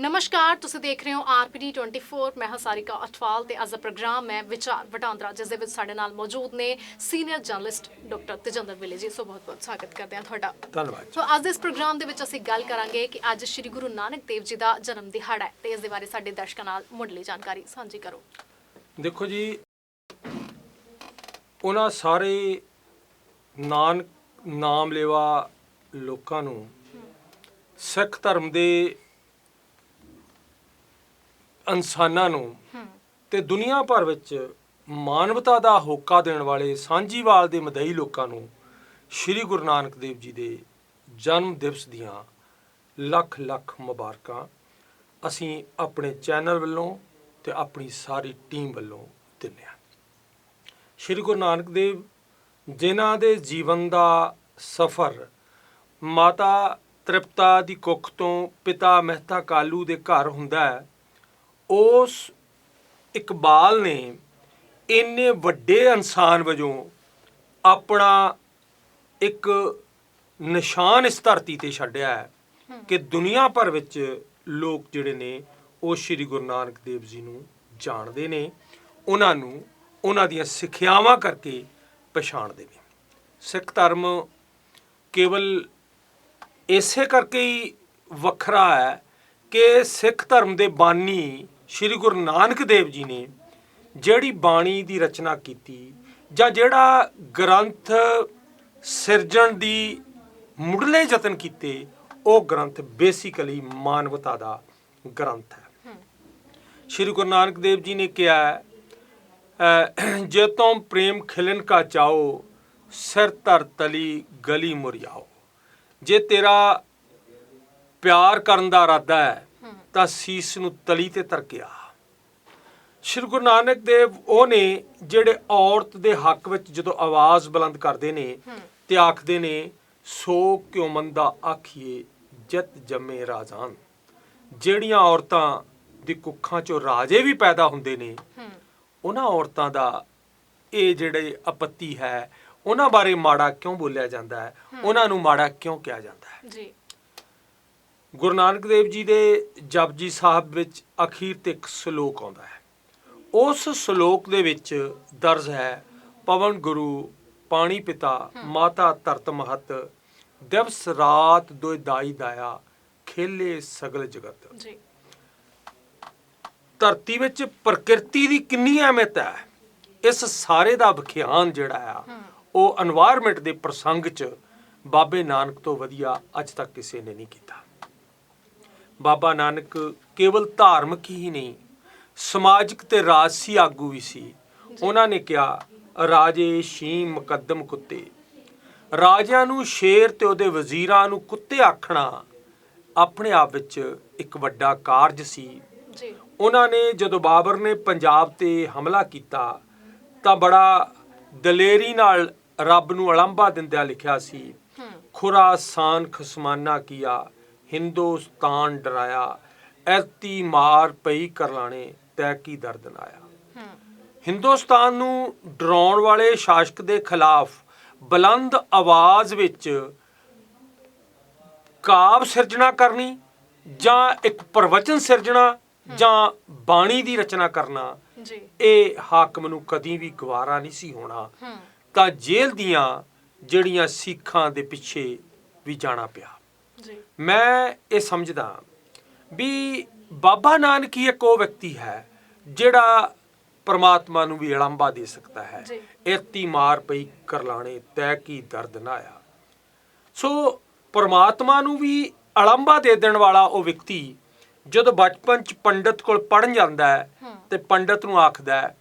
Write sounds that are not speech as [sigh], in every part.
ਨਮਸਕਾਰ ਤੁਸੀਂ ਦੇਖ ਰਹੇ ਹੋ ਆਰਪੀਡੀ 24 ਮੈਂ ਹਾਂ ਸਾਰਿਕਾ ਅਠਵਾਲ ਤੇ ਅੱਜ ਦਾ ਪ੍ਰੋਗਰਾਮ ਹੈ ਵਿਚਾਰ ਵਟਾਂਦਰਾ ਜਿਸ ਦੇ ਵਿੱਚ ਸਾਡੇ ਨਾਲ ਮੌਜੂਦ ਨੇ ਸੀਨੀਅਰ ਜਰਨਲਿਸਟ ਡਾਕਟਰ ਤੇਜਿੰਦਰ ਵਿਲੇ ਜੀ। ਸੋ ਬਹੁਤ ਬਹੁਤ ਸਵਾਗਤ ਕਰਦੇ ਹਾਂ ਤੁਹਾਡਾ। ਧੰਨਵਾਦ ਸੋ ਅੱਜ ਦੇ ਇਸ ਪ੍ਰੋਗਰਾਮ ਦੇ ਵਿੱਚ ਅਸੀਂ ਗੱਲ ਕਰਾਂਗੇ ਕਿ ਅੱਜ ਸ੍ਰੀ ਗੁਰੂ ਨਾਨਕ ਦੇਵ ਜੀ ਦਾ ਜਨਮ ਦਿਹਾੜਾ ਹੈ ਤੇ ਇਸ ਦੇ ਬਾਰੇ ਸਾਡੇ ਦਰਸ਼ਕਾਂ ਨਾਲ ਮੁੱਢਲੀ ਜਾਣਕਾਰੀ ਸਾਂਝੀ ਕਰੋ। ਦੇਖੋ ਜੀ ਉਹਨਾਂ ਸਾਰੇ ਨਾਨਕ ਨਾਮ ਲੈਵਾ ਲੋਕਾਂ ਨੂੰ ਸਿੱਖ ਧਰਮ ਦੇ ਇਨਸਾਨਾਂ ਨੂੰ ਤੇ ਦੁਨੀਆ ਭਰ ਵਿੱਚ ਮਾਨਵਤਾ ਦਾ ਹੋਕਾ ਦੇਣ ਵਾਲੇ ਸਾਂਝੀਵਾਲ ਦੇ ਮਦਈ ਲੋਕਾਂ ਨੂੰ ਸ੍ਰੀ ਗੁਰੂ ਨਾਨਕ ਦੇਵ ਜੀ ਦੇ ਜਨਮ ਦਿਵਸ ਦੀਆਂ ਲੱਖ ਲੱਖ ਮੁਬਾਰਕਾਂ। ਅਸੀਂ ਆਪਣੇ ਚੈਨਲ ਵੱਲੋਂ ਤੇ ਆਪਣੀ ਸਾਰੀ ਟੀਮ ਵੱਲੋਂ ਦਿੰਦੇ ਹਾਂ। ਸ਼੍ਰੀ ਗੁਰੂ ਨਾਨਕ ਦੇਵ ਜਿਨ੍ਹਾਂ ਦੇ ਜੀਵਨ ਦਾ ਸਫ਼ਰ ਮਾਤਾ ਤ੍ਰਿਪਤਾ ਦੀ ਕੁੱਖ ਤੋਂ ਪਿਤਾ ਮਹਿਤਾ ਕਾਲੂ ਦੇ ਘਰ ਹੁੰਦਾ ਹੈ ਉਸ ਇਕਬਾਲ ਨੇ ਇੰਨੇ ਵੱਡੇ ਇਨਸਾਨ ਵਜੋਂ ਆਪਣਾ ਇੱਕ ਨਿਸ਼ਾਨ ਇਸ ਧਰਤੀ ਤੇ ਛੱਡਿਆ ਹੈ ਕਿ ਦੁਨੀਆ ਭਰ ਵਿੱਚ ਲੋਕ ਜਿਹੜੇ ਨੇ ਉਹ ਸ੍ਰੀ ਗੁਰੂ ਨਾਨਕ ਦੇਵ ਜੀ ਨੂੰ ਜਾਣਦੇ ਨੇ ਉਹਨਾਂ ਨੂੰ ਉਹਨਾਂ ਦੀਆਂ ਸਿੱਖਿਆਵਾਂ ਕਰਕੇ ਪਛਾਣਦੇ ਨੇ ਸਿੱਖ ਧਰਮ ਕੇਵਲ ਇਸੇ ਕਰਕੇ ਹੀ ਵੱਖਰਾ ਹੈ ਕਿ ਸਿੱਖ ਧਰਮ ਦੇ ਬਾਨੀ ਸ੍ਰੀ ਗੁਰੂ ਨਾਨਕ ਦੇਵ ਜੀ ਨੇ ਜਿਹੜੀ ਬਾਣੀ ਦੀ ਰਚਨਾ ਕੀਤੀ ਜਾਂ ਜਿਹੜਾ ਗ੍ਰੰਥ ਸਿਰਜਣ ਦੀ ਮੁੱਢਲੇ ਯਤਨ ਕੀਤੇ ਉਹ ਗ੍ਰੰਥ ਬੇਸਿਕਲੀ ਮਾਨਵਤਾ ਦਾ ਗ੍ਰੰਥ ਹੈ। ਸ਼੍ਰੀ ਗੁਰੂ ਨਾਨਕ ਦੇਵ ਜੀ ਨੇ ਕਿਹਾ ਜੇ ਤੁਮ ਪ੍ਰੇਮ ਖਿਲਨ ਕਾ ਚਾਓ ਸਿਰ ਧਰ ਤਲੀ ਗਲੀ ਮੁਰਿਆਓ ਜੇ ਤੇਰਾ ਪਿਆਰ ਕਰਨ ਦਾ ਇਰਾਦਾ ਹੈ ਤਾਂ ਸੀਸ ਨੂੰ ਤਲੀ ਤੇ ਧਰਕਿਆ ਸ਼੍ਰੀ ਗੁਰੂ ਨਾਨਕ ਦੇਵ ਉਹ ਨੇ ਜਿਹੜੇ ਔਰਤ ਦੇ ਹੱਕ ਵਿੱਚ ਜਦੋਂ ਆਵਾਜ਼ ਬੁਲੰਦ ਕਰਦੇ ਨੇ ਤੇ ਆਖਦੇ ਨੇ ਸੋ ਕਿਉ ਮੰਦਾ ਆਖੀਏ ਜਿਤ ਜੰਮੇ ਰਾਜਾਨ। ਜਿਹੜੀਆਂ ਔਰਤਾਂ ਦੀ ਕੁੱਖਾਂ ਚੋਂ ਰਾਜੇ ਵੀ ਪੈਦਾ ਹੁੰਦੇ ਨੇ ਉਹਨਾਂ ਔਰਤਾਂ ਦਾ ਇਹ ਜਿਹੜੇ ਆਪੱਤੀ ਹੈ ਉਹਨਾਂ ਬਾਰੇ ਮਾੜਾ ਕਿਉਂ ਬੋਲਿਆ ਜਾਂਦਾ ਹੈ। ਉਹਨਾਂ ਨੂੰ ਮਾੜਾ ਕਿਉਂ ਕਿਹਾ ਜਾਂਦਾ ਹੈ? ਜੀ। ਗੁਰੂ ਨਾਨਕ ਦੇਵ ਜੀ ਦੇ ਜਪਜੀ ਸਾਹਿਬ ਵਿੱਚ ਅਖੀਰ ਤੇ ਇੱਕ ਸ਼ਲੋਕ ਆਉਂਦਾ ਹੈ। ਉਸ ਸ਼ਲੋਕ ਦੇ ਵਿੱਚ ਦਰਜ ਹੈ ਪਵਨ ਗੁਰੂ ਪਾਣੀ ਪਿਤਾ ਮਾਤਾ ਧਰਤ ਮਹਤ ਦਿਵਸ ਰਾਤ ਦੋਇ ਦਾਈ ਦਾਇਆ ਖੇਲੇ ਸਗਲ ਜਗਤ। ਧਰਤੀ ਵਿੱਚ ਪ੍ਰਕਿਰਤੀ ਦੀ ਕਿੰਨੀ ਅਹਿਮੀਅਤ ਹੈ ਇਸ ਸਾਰੇ ਦਾ ਵਿਖਿਆਨ ਜਿਹੜਾ ਆ ਉਹ এনवायरमेंट ਦੇ ਪ੍ਰਸੰਗ 'ਚ ਬਾਬੇ ਨਾਨਕ ਤੋਂ ਵਧੀਆ ਅੱਜ ਤੱਕ ਕਿਸੇ ਨੇ ਨਹੀਂ ਕੀਤਾ। ਬਾਬਾ ਨਾਨਕ ਕੇਵਲ ਧਾਰਮਿਕ ਹੀ ਨਹੀਂ ਸਮਾਜਿਕ ਤੇ ਰਾਜਸੀ ਆਗੂ ਵੀ ਸੀ। ਉਹਨਾਂ ਨੇ ਕਿਹਾ ਰਾਜੇ ਸ਼ੀਮ ਮੁਕੱਦਮ ਕੁੱਤੇ। ਰਾਜਿਆਂ ਨੂੰ ਸ਼ੇਰ ਤੇ ਉਹਦੇ ਵਜ਼ੀਰਾਂ ਨੂੰ ਕੁੱਤੇ ਆਖਣਾ ਆਪਣੇ ਆਪ ਵਿੱਚ ਇੱਕ ਵੱਡਾ ਕਾਰਜ ਸੀ। ਜੀ। ਉਹਨਾਂ ਨੇ ਜਦੋਂ ਬਾਬਰ ਨੇ ਪੰਜਾਬ ਤੇ ਹਮਲਾ ਕੀਤਾ ਤਾਂ ਬੜਾ ਦਲੇਰੀ ਨਾਲ ਰੱਬ ਨੂੰ ਅਲੰਬਾ ਦਿੰਦਿਆਂ ਲਿਖਿਆ ਸੀ ਖੁਰਾਸਾਨ ਖਸਮਾਨਾ ਕੀਆ ਹਿੰਦੁਸਤਾਨ ਡਰਾਇਆ ਐਤੀ ਮਾਰ ਪਈ ਕਰਲਾਣੇ ਤੈ ਕੀ ਦਰਦ ਆਇਆ। ਹੂੰ। ਹਿੰਦੁਸਤਾਨ ਨੂੰ ਡਰਾਉਣ ਵਾਲੇ ਸ਼ਾਸਕ ਦੇ ਖਿਲਾਫ ਬੁਲੰਦ ਆਵਾਜ਼ ਵਿੱਚ ਕਾਵ ਸਿਰਜਣਾ ਕਰਨੀ ਜਾਂ ਇੱਕ ਪ੍ਰਵਚਨ ਸਿਰਜਣਾ ਜਾਂ ਬਾਣੀ ਦੀ ਰਚਨਾ ਕਰਨਾ ਜੀ। ਇਹ ਹਾਕਮ ਨੂੰ ਕਦੀ ਵੀ ਗਵਾਰਾ ਨਹੀਂ ਸੀ ਹੋਣਾ। ਤਾਂ ਜੇਲ੍ਹ ਦੀਆਂ ਜਿਹੜੀਆਂ ਸਿੱਖਾਂ ਦੇ ਪਿੱਛੇ ਵੀ ਜਾਣਾ ਪਿਆ। ਜੀ। ਮੈਂ ਇਹ ਸਮਝਦਾ ਵੀ ਬਾਬਾ ਨਾਨਕ ਹੀ ਇੱਕ ਉਹ ਵਿਅਕਤੀ ਹੈ ਜਿਹੜਾ ਪਰਮਾਤਮਾ ਨੂੰ ਵੀ ਅਲੰਬਾ ਦੇ ਸਕਦਾ ਹੈ। ਜੀ। ਇਰਤੀ ਮਾਰ ਪਈ ਕਰਲਾਣੇ ਤੈ ਕੀ ਦਰਦ ਨਾ ਆਇਆ। ਸੋ ਪਰਮਾਤਮਾ ਨੂੰ ਵੀ ਅਲੰਬਾ ਦੇ ਦੇਣ ਵਾਲਾ ਉਹ ਵਿਅਕਤੀ ਜਦੋਂ ਬਚਪਨ ਚ ਪੰਡਤ ਕੋਲ ਪੜਨ ਜਾਂਦਾ ਹੈ। ਤੇ ਪੰਡਤ ਨੂੰ ਆਖਦਾ ਹੈ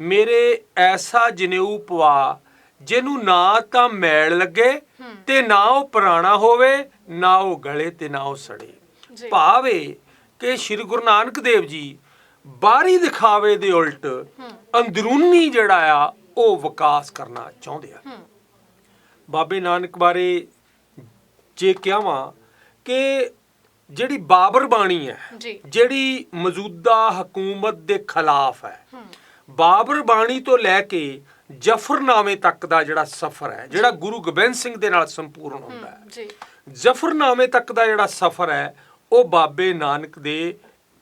ਮੇਰੇ ਐਸਾ ਜਨੇਊ ਪਵਾ ਜਿਹਨੂੰ ਨਾ ਤਾਂ ਮੈਲ ਲੱਗੇ ਤੇ ਨਾ ਉਹ ਪੁਰਾਣਾ ਹੋਵੇ ਨਾ ਉਹ ਗਲੇ ਤੇ ਨਾ ਉਹ ਸੜੇ। ਭਾਵ ਕਿ ਸ੍ਰੀ ਗੁਰੂ ਨਾਨਕ ਦੇਵ ਜੀ ਬਾਹਰੀ ਦਿਖਾਵੇ ਦੇ ਉਲਟ ਅੰਦਰੂਨੀ ਜਿਹੜਾ ਆ ਉਹ ਵਿਕਾਸ ਕਰਨਾ ਚਾਹੁੰਦੇ ਆ। ਬਾਬੇ ਨਾਨਕ ਬਾਰੇ ਜੇ ਕਹਾਵਾਂ ਕਿ ਜਿਹੜੀ ਬਾਬਰ ਬਾਣੀ ਹੈ ਜਿਹੜੀ ਮੌਜੂਦਾ ਹਕੂਮਤ ਦੇ ਖਿਲਾਫ ਹੂੰ। ਬਾਬਰ ਬਾਣੀ ਤੋਂ ਲੈ ਕੇ ਜਫਰਨਾਮੇ ਤੱਕ ਦਾ ਜਿਹੜਾ ਸਫ਼ਰ ਹੈ ਜਿਹੜਾ ਗੁਰੂ ਗੋਬਿੰਦ ਸਿੰਘ ਦੇ ਨਾਲ ਸੰਪੂਰਨ ਹੁੰਦਾ ਹੈ। ਜੀ। ਜ਼ਫਰਨਾਮੇ ਤੱਕ ਦਾ ਜਿਹੜਾ ਸਫ਼ਰ ਹੈ ਉਹ ਬਾਬੇ ਨਾਨਕ ਦੇ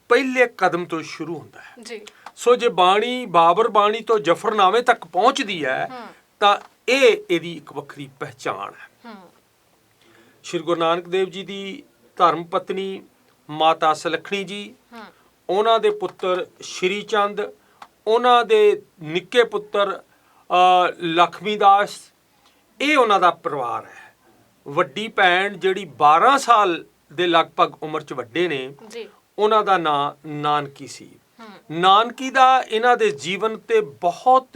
ਪਹਿਲੇ ਕਦਮ ਤੋਂ ਸ਼ੁਰੂ ਹੁੰਦਾ ਹੈ। ਜੀ। ਸੋ ਜੇ ਬਾਣੀ ਬਾਬਰ ਬਾਣੀ ਤੋਂ ਜਫਰਨਾਮੇ ਤੱਕ ਪਹੁੰਚਦੀ ਹੈ। ਤਾਂ ਇਹ ਇਹਦੀ ਇੱਕ ਵੱਖਰੀ ਪਹਿਚਾਣ ਹੈ। ਸ਼੍ਰੀ ਗੁਰੂ ਨਾਨਕ ਦੇਵ ਜੀ ਦੀ ਧਰਮ ਪਤਨੀ ਮਾਤਾ ਸਲਖਣੀ ਜੀ ਉਹਨਾਂ ਦੇ ਪੁੱਤਰ ਸ਼੍ਰੀ ਚੰਦ ਉਹਨਾਂ ਦੇ ਨਿੱਕੇ ਪੁੱਤਰ ਲਖਮੀ ਦਾਸ ਇਹ ਉਹਨਾਂ ਦਾ ਪਰਿਵਾਰ ਹੈ। ਵੱਡੀ ਭੈਣ ਜਿਹੜੀ 12 ਸਾਲ ਦੇ ਲਗਭਗ ਉਮਰ 'ਚ ਵੱਡੇ ਨੇ ਜੀ। ਉਹਨਾਂ ਦਾ ਨਾਂ ਨਾਨਕੀ ਸੀ। ਨਾਨਕੀ ਦਾ ਇਹਨਾਂ ਦੇ ਜੀਵਨ ਤੇ ਬਹੁਤ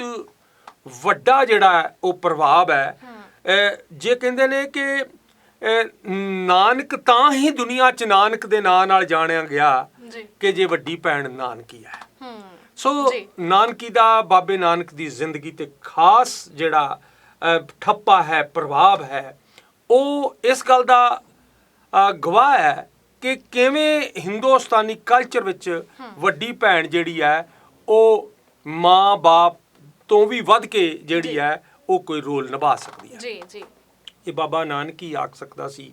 ਵੱਡਾ ਜਿਹੜਾ ਉਹ ਪ੍ਰਭਾਵ ਹੈ। ਜੇ ਕਹਿੰਦੇ ਨੇ ਕਿ ਨਾਨਕ ਤਾਂ ਹੀ ਦੁਨੀਆ 'ਚ ਨਾਨਕ ਦੇ ਨਾਂ ਨਾਲ ਜਾਣਿਆ ਗਿਆ ਕਿ ਜੇ ਵੱਡੀ ਭੈਣ ਨਾਨਕੀ ਹੈ। ਹੂੰ। ਸੋ। ਨਾਨਕੀ ਦਾ ਬਾਬੇ ਨਾਨਕ ਦੀ ਜ਼ਿੰਦਗੀ ਤੇ ਖਾਸ ਜਿਹੜਾ ਠੱਪਾ ਹੈ ਪ੍ਰਭਾਵ ਹੈ ਉਹ ਇਸ ਗੱਲ ਦਾ ਗਵਾਹ ਹੈ ਕਿ ਕਿਵੇਂ ਹਿੰਦੁਸਤਾਨੀ ਕਲਚਰ ਵਿੱਚ ਵੱਡੀ ਭੈਣ ਜਿਹੜੀ ਹੈ ਉਹ ਮਾਂ-ਬਾਪ ਤੋਂ ਵੀ ਵੱਧ ਕੇ ਜਿਹੜੀ। ਹੈ ਉਹ ਕੋਈ ਰੋਲ ਨਿਭਾ ਸਕਦੀ ਹੈ ਜੀ ਜੀ ਇਹ ਬਾਬਾ ਨਾਨਕ ਹੀ ਆਖ ਸਕਦਾ ਸੀ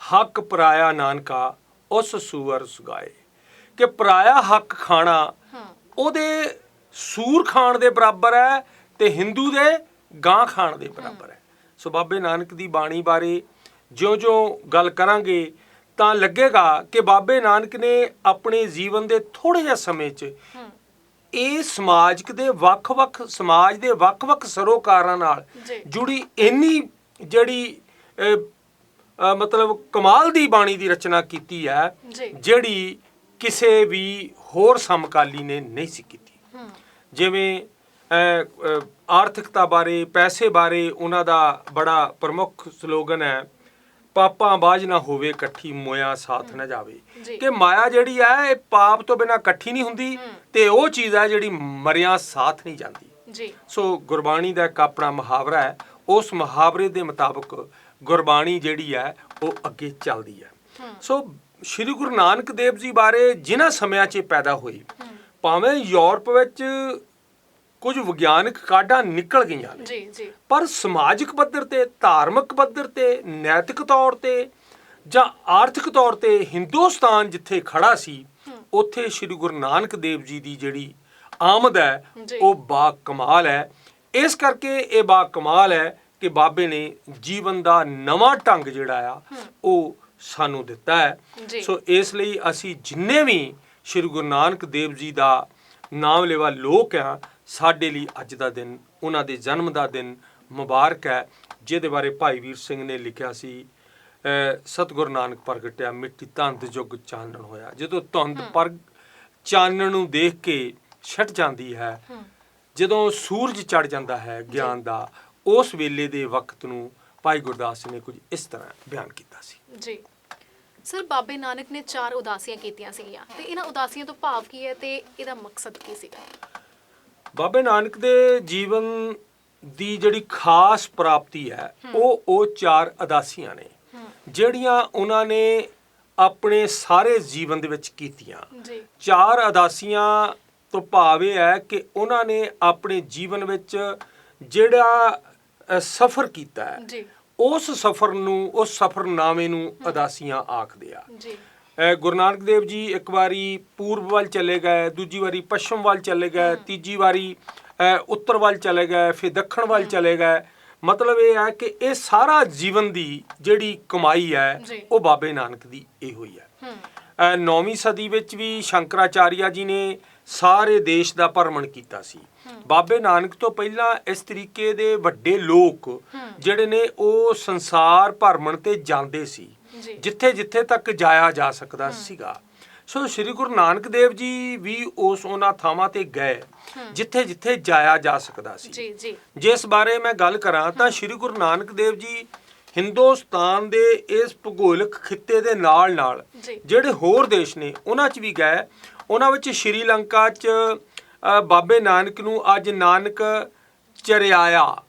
ਹੱਕ ਪਰਾਇਆ ਨਾਨਕਾ ਉਸ ਸੂਰ ਸੁਗਾਏ ਕਿ ਪਰਾਇਆ ਹੱਕ ਖਾਣਾ ਉਹਦੇ ਸੂਰ ਖਾਣ ਦੇ ਬਰਾਬਰ ਹੈ ਤੇ ਹਿੰਦੂ ਦੇ ਗਾਂ ਖਾਣ ਦੇ ਬਰਾਬਰ ਹੈ ਸੋ ਬਾਬੇ ਨਾਨਕ ਦੀ ਬਾਣੀ ਬਾਰੇ ਜਿਉਂ-ਜਿਉਂ ਗੱਲ ਕਰਾਂਗੇ ਤਾਂ ਲੱਗੇਗਾ ਕਿ ਬਾਬੇ ਨਾਨਕ ਨੇ ਆਪਣੇ ਜੀਵਨ ਦੇ ਥੋੜੇ ਜਿਹੇ ਸਮੇਂ 'ਚ ਇਹ ਸਮਾਜਿਕ ਦੇ ਵੱਖ-ਵੱਖ ਸਮਾਜ ਦੇ ਵੱਖ-ਵੱਖ ਸਰੋਕਾਰਾਂ ਨਾਲ। ਜੁੜੀ ਇੰਨੀ ਜਿਹੜੀ ਮਤਲਬ ਕਮਾਲ ਦੀ ਬਾਣੀ ਦੀ ਰਚਨਾ ਕੀਤੀ ਹੈ। ਜਿਹੜੀ ਕਿਸੇ ਵੀ ਹੋਰ ਸਮਕਾਲੀ ਨੇ ਨਹੀਂ ਸੀ ਕੀਤੀ। ਜਿਵੇਂ ਆਰਥਿਕਤਾ ਬਾਰੇ ਪੈਸੇ ਬਾਰੇ ਉਹਨਾਂ ਦਾ ਬੜਾ ਪ੍ਰਮੁੱਖ ਸਲੋਗਨ ਹੈ ਪਾਪਾਂ ਬਾਝ ਨਾ ਹੋਵੇ ਇਕੱਠੀ ਮੋਇਆ ਸਾਥ ਨਾ ਜਾਵੇ। ਕਿ ਮਾਇਆ ਜਿਹੜੀ ਹੈ ਇਹ ਪਾਪ ਤੋਂ ਬਿਨਾ ਇਕੱਠੀ ਨਹੀਂ ਹੁੰਦੀ। ਤੇ ਉਹ ਚੀਜ਼ ਹੈ ਜਿਹੜੀ ਮਰਿਆ ਸਾਥ ਨਹੀਂ ਜਾਂਦੀ। ਜੀ। ਸੋ ਗੁਰਬਾਣੀ ਦਾ ਇੱਕ ਆਪਣਾ ਮੁਹਾਵਰਾ ਹੈ ਉਸ ਮੁਹਾਵਰੇ ਦੇ ਮੁਤਾਬਕ ਗੁਰਬਾਣੀ ਜਿਹੜੀ ਹੈ ਉਹ ਅੱਗੇ ਚੱਲਦੀ ਹੂੰ। ਸੋ ਸ੍ਰੀ ਗੁਰੂ ਨਾਨਕ ਦੇਵ ਜੀ ਬਾਰੇ ਜਿਨ੍ਹਾਂ ਸਮਿਆਂ 'ਚ ਪੈਦਾ ਹੋਈ ਭਾਵੇਂ ਯੂਰਪ ਵਿੱਚ ਕੁਝ ਵਿਗਿਆਨਕ ਕਾਢਾਂ ਨਿਕਲ ਗਈਆਂ ਨੇ ਜੀ ਜੀ। ਪਰ ਸਮਾਜਿਕ ਪੱਧਰ ਤੇ ਧਾਰਮਿਕ ਪੱਧਰ ਤੇ ਨੈਤਿਕ ਤੌਰ ਤੇ ਜਾਂ ਆਰਥਿਕ ਤੌਰ ਤੇ ਹਿੰਦੁਸਤਾਨ ਜਿੱਥੇ ਖੜਾ ਸੀ ਉੱਥੇ ਸ੍ਰੀ ਗੁਰੂ ਨਾਨਕ ਦੇਵ ਜੀ ਦੀ ਜਿਹੜੀ ਆਮਦ ਹੈ। ਉਹ ਬਾ ਕਮਾਲ ਹੈ। ਇਸ ਕਰਕੇ ਇਹ ਬਾ ਕਮਾਲ ਹੈ ਕਿ ਬਾਬੇ ਨੇ ਜੀਵਨ ਦਾ ਨਵਾਂ ਢੰਗ ਜਿਹੜਾ ਆ ਉਹ ਸਾਨੂੰ ਦਿੱਤਾ ਹੈ। ਸੋ ਇਸ ਲਈ ਅਸੀਂ ਜਿੰਨੇ ਵੀ ਸ੍ਰੀ ਗੁਰੂ ਨਾਨਕ ਦੇਵ ਜੀ ਦਾ ਨਾਮ ਲੈਵਾ ਲੋਕ ਆ ਸਾਡੇ ਲਈ ਅੱਜ ਦਾ ਦਿਨ ਉਹਨਾਂ ਦੇ ਜਨਮ ਦਾ ਦਿਨ ਮੁਬਾਰਕ ਹੈ ਜਿਹਦੇ ਬਾਰੇ ਭਾਈ ਵੀਰ ਸਿੰਘ ਨੇ ਲਿਖਿਆ ਸੀ ਸਤਿਗੁਰੂ ਨਾਨਕ ਪ੍ਰਗਟਿਆ ਮਿੱਟੀ ਤੰਦ ਜੁਗ ਚਾਨਣ ਹੋਇਆ। ਜਦੋਂ ਧੁੰਦ ਪਰ ਚਾਨਣ ਨੂੰ ਦੇਖ ਕੇ ਛਟ ਜਾਂਦੀ ਹੈ ਹੂੰ। ਜਦੋਂ ਸੂਰਜ ਚੜ ਜਾਂਦਾ ਹੈ ਗਿਆਨ ਦਾ ਉਸ ਵੇਲੇ ਦੇ ਵਕਤ ਨੂੰ ਭਾਈ ਗੁਰਦਾਸ ਨੇ ਕੁਝ ਇਸ ਤਰ੍ਹਾਂ ਬਿਆਨ ਕੀਤਾ ਸੀ। ਜੀ। ਸਰ ਬਾਬੇ ਨਾਨਕ ਨੇ ਚਾਰ ਉਦਾਸੀਆਂ ਕੀਤੀਆਂ ਸੀਗੀਆਂ ਤੇ ਇਹਨਾਂ ਉਦਾਸੀਆਂ ਤੋਂ ਭਾਵ ਕੀ ਹੈ ਤੇ ਇਹਦਾ ਮਕਸਦ ਕੀ ਸੀਗਾ? ਬਾਬੇ ਨਾਨਕ ਦੇ ਜੀਵਨ ਦੀ ਜਿਹੜੀ ਖਾਸ ਪ੍ਰਾਪਤੀ ਹੈ ਉਹ ਉਹ ਚਾਰ ਅਦਾਸੀਆਂ ਨੇ ਜਿਹੜੀਆਂ ਉਹਨਾਂ ਨੇ ਆਪਣੇ ਸਾਰੇ ਜੀਵਨ ਦੇ ਵਿੱਚ ਕੀਤੀਆਂ। ਜੀ। ਚਾਰ ਅਦਾਸੀਆਂ ਤੋਂ ਭਾਵ ਇਹ ਹੈ ਕਿ ਉਹਨਾਂ ਨੇ ਆਪਣੇ ਜੀਵਨ ਵਿੱਚ ਜਿਹੜਾ ਸਫ਼ਰ ਕੀਤਾ ਹੈ। ਜੀ। ਉਸ ਸਫ਼ਰ ਨੂੰ ਉਸ ਸਫ਼ਰਨਾਮੇ ਨੂੰ ਅਦਾਸੀਆਂ ਆਖਦੇ ਆ। ਜੀ। ਗੁਰੂ ਨਾਨਕ ਦੇਵ ਜੀ ਇੱਕ ਵਾਰੀ ਪੂਰਬ ਵੱਲ ਚਲੇ ਗਏ ਦੂਜੀ ਵਾਰੀ ਪੱਛਮ ਵੱਲ ਚਲੇ ਗਏ ਤੀਜੀ ਵਾਰੀ ਉੱਤਰ ਵੱਲ ਚਲੇ ਗਏ ਫਿਰ ਦੱਖਣ ਵੱਲ ਚਲੇ ਗਏ। ਮਤਲਬ ਇਹ ਹੈ ਕਿ ਇਹ ਸਾਰਾ ਜੀਵਨ ਦੀ ਜਿਹੜੀ ਕਮਾਈ ਹੈ। ਉਹ ਬਾਬੇ ਨਾਨਕ ਦੀ ਇਹੋ ਹੀ ਹੈ। ਨੌਵੀਂ ਸਦੀ ਵਿੱਚ ਵੀ ਸ਼ੰਕਰਾਚਾਰੀਆ ਜੀ ਨੇ ਸਾਰੇ ਦੇਸ਼ ਦਾ ਭਰਮਣ ਕੀਤਾ ਸੀ। ਬਾਬੇ ਨਾਨਕ ਤੋਂ ਪਹਿਲਾਂ ਇਸ ਤਰੀਕੇ ਦੇ ਵੱਡੇ ਲੋਕ ਜਿਹੜੇ ਨੇ ਉਹ ਸੰਸਾਰ ਭਰਮਣ ਤੇ ਜਾਂਦੇ ਸੀ। ਜਿੱਥੇ ਜਿੱਥੇ ਤੱਕ ਜਾਇਆ ਜਾ ਸਕਦਾ ਸੀਗਾ। ਸੋ ਸ੍ਰੀ ਗੁਰੂ ਨਾਨਕ ਦੇਵ ਜੀ ਵੀ ਉਸ ਉਹਨਾਂ ਥਾਵਾਂ ਤੇ ਗਏ ਜਿੱਥੇ ਜਿੱਥੇ ਜਾਇਆ ਜਾ ਸਕਦਾ ਸੀ। ਜੀ ਜੀ। ਜਿਸ ਬਾਰੇ ਮੈਂ ਗੱਲ ਕਰਾਂ ਤਾਂ ਸ੍ਰੀ ਗੁਰੂ ਨਾਨਕ ਦੇਵ ਜੀ ਹਿੰਦੁਸਤਾਨ ਦੇ ਇਸ ਭੂਗੋਲਿਕ ਖਿੱਤੇ ਦੇ ਨਾਲ ਨਾਲ। ਜਿਹੜੇ ਹੋਰ ਦੇਸ਼ ਨੇ ਉਹਨਾਂ 'ਚ ਵੀ ਗਏ। ਉਹਨਾਂ ਵਿੱਚ ਸ਼੍ਰੀਲੰਕਾ 'ਚ ਬਾਬੇ ਨਾਨਕ ਨੂੰ ਅੱਜ ਨਾਨਕ ਚਰਿਆਇਆ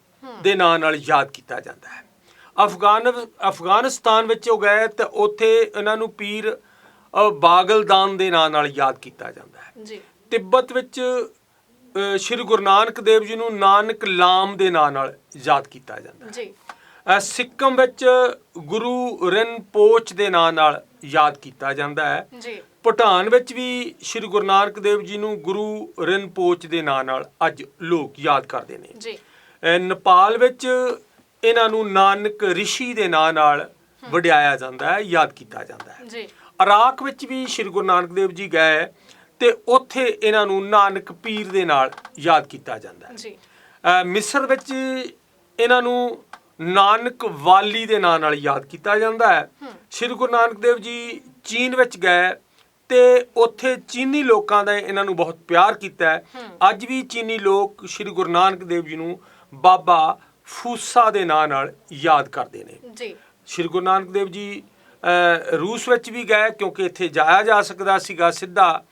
ਦੇ ਨਾਂ ਨਾਲ ਯਾਦ ਕੀਤਾ ਜਾਂਦਾ ਹੈ। ਅਫਗਾਨ ਅਫਗਾਨਿਸਤਾਨ ਵਿੱਚ ਉਹ ਗਏ ਤੇ ਉੱਥੇ ਇਹਨਾਂ ਨੂੰ ਪੀਰ ਬਾਗਲਦਾਨ ਦੇ ਨਾਂ ਨਾਲ ਯਾਦ ਕੀਤਾ ਜਾਂਦਾ ਹੈ। ਜੀ। ਤਿੱਬਤ ਵਿੱਚ ਸ਼੍ਰੀ ਗੁਰੂ ਨਾਨਕ ਦੇਵ ਜੀ ਨੂੰ ਨਾਨਕ ਲਾਮ ਦੇ ਨਾਂ ਨਾਲ ਯਾਦ ਕੀਤਾ ਜਾਂਦਾ ਹੈ। ਜੀ। ਸਿੱਕਮ ਵਿੱਚ ਗੁਰੂ ਰਿਨਪੋਚ ਦੇ ਨਾਂ ਨਾਲ ਯਾਦ ਕੀਤਾ ਜਾਂਦਾ ਹੈ। ਜੀ। ਭੂਟਾਨ ਵਿੱਚ ਵੀ ਸ੍ਰੀ ਗੁਰੂ ਨਾਨਕ ਦੇਵ ਜੀ ਨੂੰ ਗੁਰੂ ਰਿਨਪੋਚ ਦੇ ਨਾਂ ਨਾਲ ਅੱਜ ਲੋਕ ਯਾਦ ਕਰਦੇ ਨੇ। ਜੀ। ਨੇਪਾਲ ਵਿੱਚ ਇਹਨਾਂ ਨੂੰ ਨਾਨਕ ਰਿਸ਼ੀ ਦੇ ਨਾਂ ਨਾਲ ਵਡਿਆਇਆ ਜਾਂਦਾ ਹੈ ਯਾਦ ਕੀਤਾ ਜਾਂਦਾ ਹੈ। ਜੀ। ਇਰਾਕ ਵਿੱਚ ਵੀ ਸ੍ਰੀ ਗੁਰੂ ਨਾਨਕ ਦੇਵ ਜੀ ਗਏ ਤੇ ਉੱਥੇ ਇਹਨਾਂ ਨੂੰ ਨਾਨਕ ਪੀਰ ਦੇ ਨਾਲ ਯਾਦ ਕੀਤਾ ਜਾਂਦਾ ਹੈ। ਜੀ। ਮਿਸਰ ਵਿੱਚ ਇਹਨਾਂ ਨੂੰ ਨਾਨਕ ਵਾਲੀ ਦੇ ਨਾਂ ਨਾਲ ਯਾਦ ਕੀਤਾ ਜਾਂਦਾ ਹੈ। ਸ੍ਰੀ ਗੁਰੂ ਨਾਨਕ ਦੇਵ ਜੀ ਚੀਨ ਵਿੱਚ ਗਏ ਤੇ ਉੱਥੇ ਚੀਨੀ ਲੋਕਾਂ ਦਾ ਇਹਨਾਂ ਨੂੰ ਬਹੁਤ ਪਿਆਰ ਕੀਤਾ ਹੈ। ਅੱਜ ਵੀ ਚੀਨੀ ਲੋਕ ਸ੍ਰੀ ਗੁਰੂ ਨਾਨਕ ਦੇਵ ਜੀ ਨੂੰ ਬਾਬਾ ਫੂਸਾ ਦੇ ਨਾਂ ਨਾਲ ਯਾਦ ਕਰਦੇ ਨੇ। ਜੀ। ਸ਼੍ਰੀ ਗੁਰੂ ਨਾਨਕ ਦੇਵ ਜੀ ਰੂਸ ਵਿੱਚ ਵੀ ਗਏ ਕਿਉਂਕਿ ਇੱਥੇ ਜਾਇਆ ਜਾ ਸਕਦਾ ਸੀਗਾ ਸਿੱਧਾ।